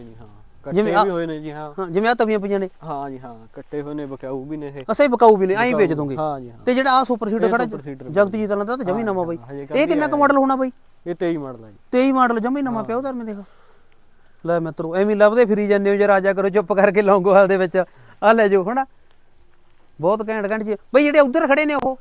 ਜਿਵੇਂ ਆ- ਵੀ ਹੋਏ ਨੇ ਜੀ ਹਾਂ। ਹਾਂ ਜਿਵੇਂ ਆ ਤਵੀਆਂ ਪਈਆਂ ਨੇ। ਹਾਂ ਜੀ ਹਾਂ ਕੱਟੇ ਹੋਏ ਨੇ ਬਕਾਊ ਵੀ ਨੇ ਇਹ। ਅਸਾਂ ਹੀ ਬਕਾਊ ਵੀ ਨੇ ਐਂ ਵੇਚ ਦੋਗੇ। ਹਾਂ ਜੀ ਹਾਂ। ਤੇ ਜਿਹੜਾ ਆ ਸੁਪਰ ਸੀਡਰ ਇਹ ਖੜਾ ਜਗਤਜੀਤ ਵਾਲਾ ਦਾ ਤਾਂ ਜਮੀ ਨਵਾਂ ਬਾਈ। ਇਹ ਕਿੰਨਾ ਕੁ ਮਾਡਲ ਹੋਣਾ ਬਾਈ? ਇਹ 23 ਮਾਡਲ ਹੈ ਜੀ। 23 ਮਾਡਲ ਜਮੀ ਨਵਾਂ ਪਿਆ ਉਧਰ ਮੈਂ ਦੇਖ। ਲੈ ਮਿੱਤਰੋ ਐਵੇਂ ਹੀ ਲੱਭਦੇ ਫਿਰੀ ਜਾਂਦੇ ਹੋ ਜਾ ਕਰੋ ਚੁੱਪ ਕਰਕੇ ਲੌਂਗੋਵਾਲ ਦੇ ਵਿੱਚ। ਆ ਲੈ ਜਾਓ ਹਨਾ? ਬਹੁਤ ਘੈਂਟ ਘੈਂਟ ਜੀ। ਬਈ ਜਿਹੜੇ ਉਧਰ ਖੜੇ ਨੇ ਉਹ।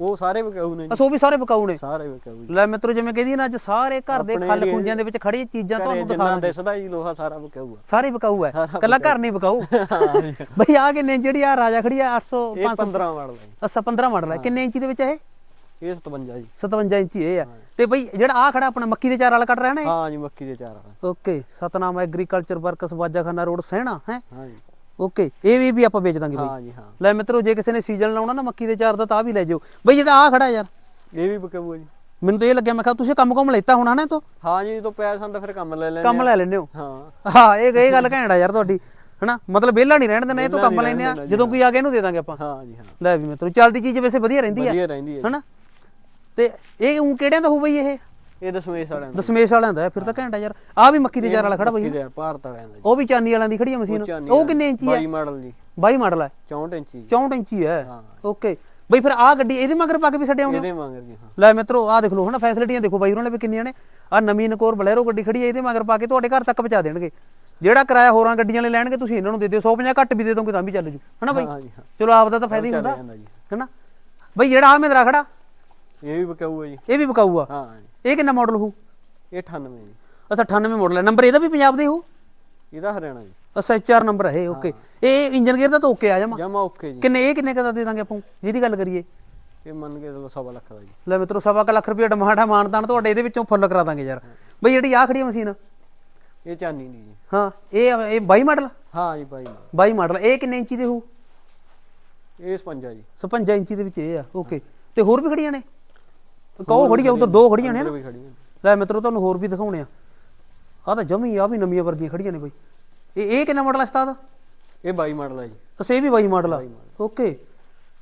ਉਹ ਸਾਰੇ ਵਿਕਾਊ ਨੇ ਅਸੋ ਵੀ ਸਾਰੇ ਬਕਾਊ ਨੇ। ਸਾਰੇ ਵਿਕਾਊ ਜੀ। ਲੈ ਮਿੱਤਰੋ ਜਿਵੇਂ ਕਹਿੰਦੀ ਨਾ ਅੱਜ ਸਾਰੇ ਘਰ ਦੇ ਖੱਲ ਖੁੰਝਿਆਂ ਦੇ ਵਿੱਚ ਖੜੀ ਚੀਜ਼ਾਂ ਤੁਹਾਨੂੰ ਜਿੰਨਾ ਦਿਖਾ ਦਿਸਦਾ ਜੀ ਲੋਹਾ ਸਾਰਾ ਵਿਕਾਊ ਆ। ਸਾਰੇ ਬਕਾਊ ਹੈ ਕੱਲਾ ਘਰ ਨਹੀਂ ਬਕਾਊ ਹਾਂ। ਬਈ ਆ ਕਿੰਨੇ ਜਿਹੜੀ ਆ ਰਾਜਾ ਖੜੀ ਆ? 800 ਇਹ 500 15 ਵਾਲਾ ਜੀ। ਅੱਛਾ 15 ਮਾਡਲ ਹੈ। ਕਿੰਨੇ ਇੰਚੀ ਦੇ ਵਿੱਚ ਹੈ ਇਹ? ਇਹ 57 ਜੀ। 57 ਇੰਚੀ ਇਹ ਆ। ਤੇ ਬਈ ਜਿਹੜਾ ਆ ਖੜਾ ਆਪਣਾ ਮੱਕੀ ਦੇ ਚਾਰ ਵਾਲਾ ਕੱਟ ਰਿਹਾ ਨਾ ਹਾਂ ਜੀ ਮੱਕੀ ਦੇ ਚਾਰ ਵਾਲਾ। Okay Satnam agriculture works Wajakhana road Sehna ਹੈ? ਹਾਂ ਜੀ। ਓਕੇ ਇਹ ਵੀ ਵੀ ਆਪਾਂ ਵੇਚ ਦਾਂਗੇ ਬਈ। ਹਾਂ ਜੀ ਹਾਂ। ਲੈ ਮਿੱਤਰੋ ਜੇ ਕਿਸੇ ਨੇ ਸੀਜ਼ਨ ਲਾਉਣਾ ਨਾ ਮੱਕੀ ਦੇ ਚਾਰ ਦਾ ਤਾਂ ਆ ਵੀ ਲੈ ਜਾਓ। ਬਈ ਜਿਹੜਾ ਆ ਖੜਾ ਯਾਰ। ਇਹ ਵੀ ਆ ਜੀ। ਮੈਨੂੰ ਤਾਂ ਇਹ ਲੱਗਿਆ ਮੈਂ ਕਿਹਾ ਤੁਸੀਂ ਕੰਮ ਕੰਮ ਲੈਤਾ ਹੋਣਾ ਨਾ ਇਹ ਤੋਂ? ਹਾਂ ਜੀ ਜਦੋਂ ਪੈਸਾ ਹੁੰਦਾ ਫਿਰ ਕੰਮ ਲੈ ਲੈਂਦੇ ਕੰਮ ਆ। ਲੈ ਲੈਂਦੇ ਹੋ? ਹਾਂ। ਹਾਂ ਇਹ ਇਹ ਗੱਲ ਘੈਂਟ ਆ ਯਾਰ ਤੁਹਾਡੀ। ਹਨਾ? ਮਤਲਬ ਵਿਹਲਾ ਨਹੀਂ ਰਹਿਣ ਦੇਣਾ ਇਹ ਤੋਂ ਕੰਮ ਲੈਂਦੇ ਆ। ਜਦੋਂ ਕੋਈ ਆ ਗਿਆ ਇਹਨੂੰ ਦੇ ਦਾਂਗੇ ਆਪਾਂ। ਹਾਂ ਜੀ ਹਾਂ। ਲੈ ਵੀ ਮਿੱਤਰੋ ਚੱਲਦੀ ਚੀਜ਼ ਵੈਸੇ ਵਧੀਆ ਰਹਿੰਦੀ ਆ। ਵਧੀਆ ਰਹਿੰਦੀ। ਹਨਾ? ਤੇ ਇਹ ਉਂ ਕਿਹੜਿਆਂ ਦਾ ਹੋਊ ਬਈ ਇਹ? ਇਹ ਦਸਵੇਸ਼ ਵਾਲਿਆਂ ਦਾ। ਦਸਮੇਸ਼ ਵਾਲਿਆਂ ਦਾ ਹੈ, ਫਿਰ ਤਾਂ ਘੈਂਟ ਯਾਰ। ਆ ਵੀ ਮੱਕੀ ਦੇ ਚਾਰ ਵਾਲਾ ਖੜਾ ਬਈ। ਮੱਕੀ ਦੇ ਭਾਰਤ ਵਾਲਿਆਂ ਦਾ ਜੀ। ਉਹ ਵੀ ਚਾਨੀ ਵਾਲਿਆਂ ਦੀ ਖੜੀ ਆ ਮਸ਼ੀਨ। ਚਾਨੀ ਉਹ ਵਾਲਾ ਕਿੰਨੇ ਇੰਚੀ ਹੈ 22 ਮਾਡਲ ਜੀ। 22 ਮਾਡਲ ਹੈ 64 ਇੰਚੀ ਜੀ। 64 ਇੰਚੀ ਹੈ ਹਾਂ। ਓਕੇ। ਬਈ ਫਿਰ ਆ ਗੱਡੀ ਇਹਦੇ ਮਗਰ ਪਾ ਕੇ ਵੀ ਛੱਡੇ ਆਉਂਦੇ ਹੋ? ਇਹਦੇ ਮੰਗਰ ਜੀ ਹਾਂ। ਲੈ ਮਿੱਤਰੋ ਆ ਦੇਖ ਲਓ ਹਨਾ ਫੈਸਿਲਿਟੀਆਂ ਦੇਖੋ ਬਾਈ ਉਹਨਾਂ ਨੇ ਵੀ ਕਿੰਨੀਆਂ ਨੇ। ਆ ਨਵੀਂ ਨਕੋਰ ਬਲੈਰੋ ਗੱਡੀ ਖੜੀ ਹੈ ਇਹਦੇ ਮਗਰ ਪਾ ਕੇ ਤੁਹਾਡੇ ਘਰ ਤੱਕ ਪਹੁੰਚਾ ਦੇਣਗੇ। ਜਿਹੜਾ ਕਿਰਾਇਆ ਹੋਰਾਂ ਗੱਡੀਆਂ ਲਈ ਲੈਣਗੇ ਤੁਸੀਂ ਇਹਨਾਂ ਨੂੰ ਦੇ ਦਿਓ। 150 ਘੱਟ ਵੀ ਦੇ ਦੋਗੇ ਤਾਂ ਵੀ ਚੱਲ ਜੂ। ਹਨਾ ਬਾਈ? ਹਾਂ ਜੀ ਹਾਂ। ਚਲੋ ਆਪ ਦਾ ਤਾਂ ਫਾਇਦਾ ਹੀ ਚੱਲ ਹੁੰਦਾ। ਜਾਂਦਾ ਜੀ। ਹਨਾ? ਬਈ ਜਿਹੜਾ ਆ ਮੇਰਾ ਖੜਾ ਇਹ ਵੀ ਵਿਕਾਊ ਹੈ ਜੀ। ਇਹ ਵੀ ਵਿਕਾਊ ਆ? ਹਾਂ ਜੀ। ਇਹ ਕਿੰਨਾ ਮਾਡਲ ਹੋਊ? ਇਹ 98 ਜੀ। ਅੱਛਾ 98 ਮਾਡਲ ਹੈ। ਨੰਬਰ ਇਹਦਾ ਵੀ ਪੰਜਾਬ ਦੇ ਹੋਊ? ਇਹਦਾ ਹਰਿਆਣਾ ਜੀ। ਅੱਛਾ ਚਾਰ ਨੰਬਰ ਹੈ। ਓਕੇ ਇਹ ਇੰਜਨ ਗੇਅਰ ਦਾ ਤਾਂ ਓਕੇ ਆ ਜਾਮਾ। ਜਮਾ ਓਕੇ ਜੀ। ਕਿੰਨੇ ਇਹ ਕਿੰਨੇ ਕਦਾ ਦੇ ਦਾਂਗੇ ਆਪਾਂ? ਜਿਹਦੀ ਗੱਲ ਕਰੀਏ। ਇਹ ਮੰਨ ਕੇ ਚਲੋ ਸਵਾ ਲੱਖ ਦਾ ਜੀ। ਲੈ ਮਿੱਤਰੋ ਸਵਾ ਕੁ ਲੱਖ ਰੁਪਏ ਡਿਮਾਂਡ ਆ ਮਾਨਤਾਨ ਤੁਹਾਡੇ ਇਹਦੇ ਵਿੱਚੋਂ ਫੁੱਲ ਕਰਾ ਦਾਂਗੇ ਯਾਰ। ਬਈ ਜਿਹੜੀ ਆ ਖੜੀ ਆ। ਮਸ਼ੀਨ ਇਹ ਚਾਨੀ ਨਹੀਂ ਜੀ। ਹਾਂ ਇਹ ਇਹ 22 ਮਾਡਲ ਹਾਂ ਜੀ ਭਾਈ 22 ਮਾਡਲ ਇਹ ਕਿੰਨੇ ਇੰਚੀ ਦੇ ਹੋਊ? ਇਹ 55 ਜੀ। 56 ਇੰਚੀ ਦੇ ਵਿੱਚ ਇਹ ਆ ਓਕੇ ਤੇ ਹੋਰ ਵੀ ਖੜੀਆਂ ਨੇ? ਕਹੋ ਖੜੀ ਆ ਉਧਰ ਦੋ ਖੜੀਆਂ ਨੇ। ਲੈ ਮਿੱਤਰੋ ਤੁਹਾਨੂੰ ਹੋਰ ਵੀ ਦਿਖਾਉਣੇ ਆ। ਆ ਤਾਂ ਜਮੀ ਆ ਵੀ ਨਵੀਆਂ ਵਰਗੀਆਂ ਖੜੀਆਂ ਨੇ ਬਈ। ਇਹ ਇਹ ਕਿੰਨਾ ਮਾਡਲ ਆ ਉਸਤਾਦ? ਇਹ 22 ਮਾਡਲ ਹੈ ਜੀ। ਅਸੇ ਇਹ ਵੀ 22 ਮਾਡਲ ਆ। ਓਕੇ।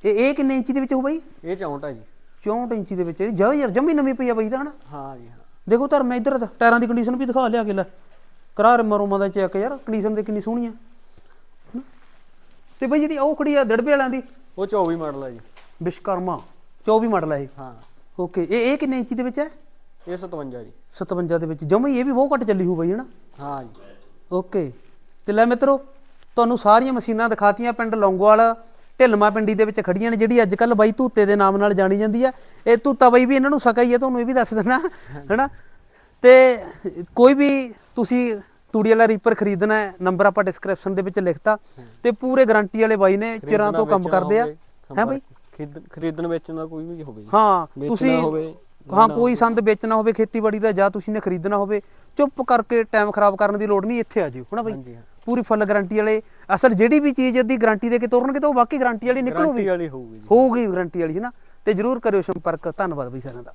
ਇਹ ਇਹ ਕਿੰਨੇ ਇੰਚੀ ਦੇ ਵਿੱਚ ਹੋਊ ਬਈ? ਇਹ 64 ਹੈ ਜੀ। 64 ਇੰਚੀ ਦੇ ਵਿੱਚ। ਇਹ ਜਾ ਯਾਰ ਜਮੀ ਨਵੀਂ ਪਈ ਆ ਬਈ ਤਾਂ ਹਨਾ? ਹਾਂ ਜੀ ਹਾਂ। ਦੇਖੋ ਧਰ ਮੈਂ ਇੱਧਰ ਟਾਇਰਾਂ ਦੀ ਕੰਡੀਸ਼ਨ ਵੀ ਦਿਖਾ ਲਿਆ ਕੇ ਲੈ। ਕਰਾਰ ਮਰੋਮਾ ਦਾ ਚੈੱਕ ਯਾਰ ਕੰਡੀਸ਼ਨ ਦੇ ਕਿੰਨੀ ਸੋਹਣੀ ਆ? ਤੇ ਬਈ ਜਿਹੜੀ ਉਹ ਖੜੀ ਆ ਦੜਬੇ ਵਾਲਿਆਂ ਦੀ? ਉਹ 24 ਮਾਡਲ ਹੈ ਜੀ। ਵਿਸ਼ਕਰਮਾ 24 ਮਾਡਲ ਆ ਇਹ। ਹਾਂ। ਓਕੇ ਇਹ ਇਹ ਕਿੰਨੇ ਇੰਚੀ ਦੇ ਵਿੱਚ ਹੈ? ਇਹ 57 ਜੀ। 57 ਦੇ ਵਿੱਚ। ਜਮਈ ਇਹ ਵੀ ਬਹੁਤ ਘੱਟ ਚੱਲੀ ਹੋ ਬਈ ਹਨਾ? ਹਾਂ ਜੀ। ਓਕੇ ਤੇ ਲੈ ਮਿੱਤਰੋ ਤੁਹਾਨੂੰ ਸਾਰੀਆਂ ਮਸ਼ੀਨਾਂ ਦਿਖਾਤੀਆਂ ਪਿੰਡ ਲੌਂਗੋਵਾਲ ਢਿਲਮਾ ਪਿੰਡੀ ਦੇ ਵਿੱਚ ਖੜੀਆਂ ਨੇ ਜਿਹੜੀ ਅੱਜ ਕੱਲ ਬਾਈ ਧੂਤੇ ਦੇ ਨਾਮ ਨਾਲ ਜਾਣੀ ਜਾਂਦੀ ਆ। ਇਹ ਧੂਤਾ ਬਾਈ ਵੀ ਇਹਨਾਂ ਨੂੰ ਸਕਾ ਹੀ ਆ ਤੁਹਾਨੂੰ ਇਹ ਵੀ ਦੱਸ ਦੇਣਾ ਹੈਨਾ? ਤੇ ਕੋਈ ਵੀ ਤੁਸੀਂ ਤੂੜੀ ਵਾਲਾ ਰੀਪਰ ਖਰੀਦਣਾ ਹੈ ਨੰਬਰ ਆਪਾਂ ਡਿਸਕ੍ਰਿਪਸ਼ਨ ਦੇ ਵਿੱਚ ਲਿਖਤਾ ਤੇ ਪੂਰੇ ਗਾਰੰਟੀ ਵਾਲੇ ਬਾਈ ਨੇ ਚਿਰਾਂ ਤੋਂ ਕੰਮ ਕਰਦੇ ਆ। ਹੈ ਬਾਈ? ਖਰੀਦ- ਖਰੀਦਣ ਵੇਚਣ ਦਾ ਕੋਈ ਵੀ ਹੋਵੇ ਜੀ। ਹਾਂ ਵੇਚਣਾ ਤੁਸੀਂ ਹੋਵੇ, ਹਾਂ ਕੋਈ ਸੰਦ ਵੇਚਣਾ ਹੋਵੇ ਖੇਤੀਬਾੜੀ ਦਾ ਜਾਂ ਤੁਸੀਂ ਨੇ ਖਰੀਦਣਾ ਹੋਵੇ ਚੁੱਪ ਕਰਕੇ ਟਾਈਮ ਖਰਾਬ ਕਰਨ ਦੀ ਲੋੜ ਨਹੀਂ ਇੱਥੇ ਆ ਜਿਓ ਹਨਾ ਬਾਈ? ਹਾਂਜੀ ਹਾਂ। ਪੂਰੀ ਫੁੱਲ ਗਾਰੰਟੀ ਵਾਲੇ ਅਸਲ ਜਿਹੜੀ ਵੀ ਚੀਜ਼ ਦੀ ਗਾਰੰਟੀ ਦੇ ਕੇ ਤੋਰਨਗੇ ਤਾਂ ਉਹ ਬਾਕੀ ਗਾਰੰਟੀ ਵਾਲੀ ਨਿਕਲੂਗੀ। ਗਾਰੰਟੀ ਵਾਲੀ ਹੋਊਗੀ ਜੀ। ਹੋਊਗੀ ਗਾਰੰਟੀ ਵਾਲੀ ਹੈ ਨਾ ਤੇ ਜਰੂਰ ਕਰਿਓ ਸੰਪਰਕ ਧੰਨਵਾਦ ਬਈ ਸਾਰਿਆਂ ਦਾ।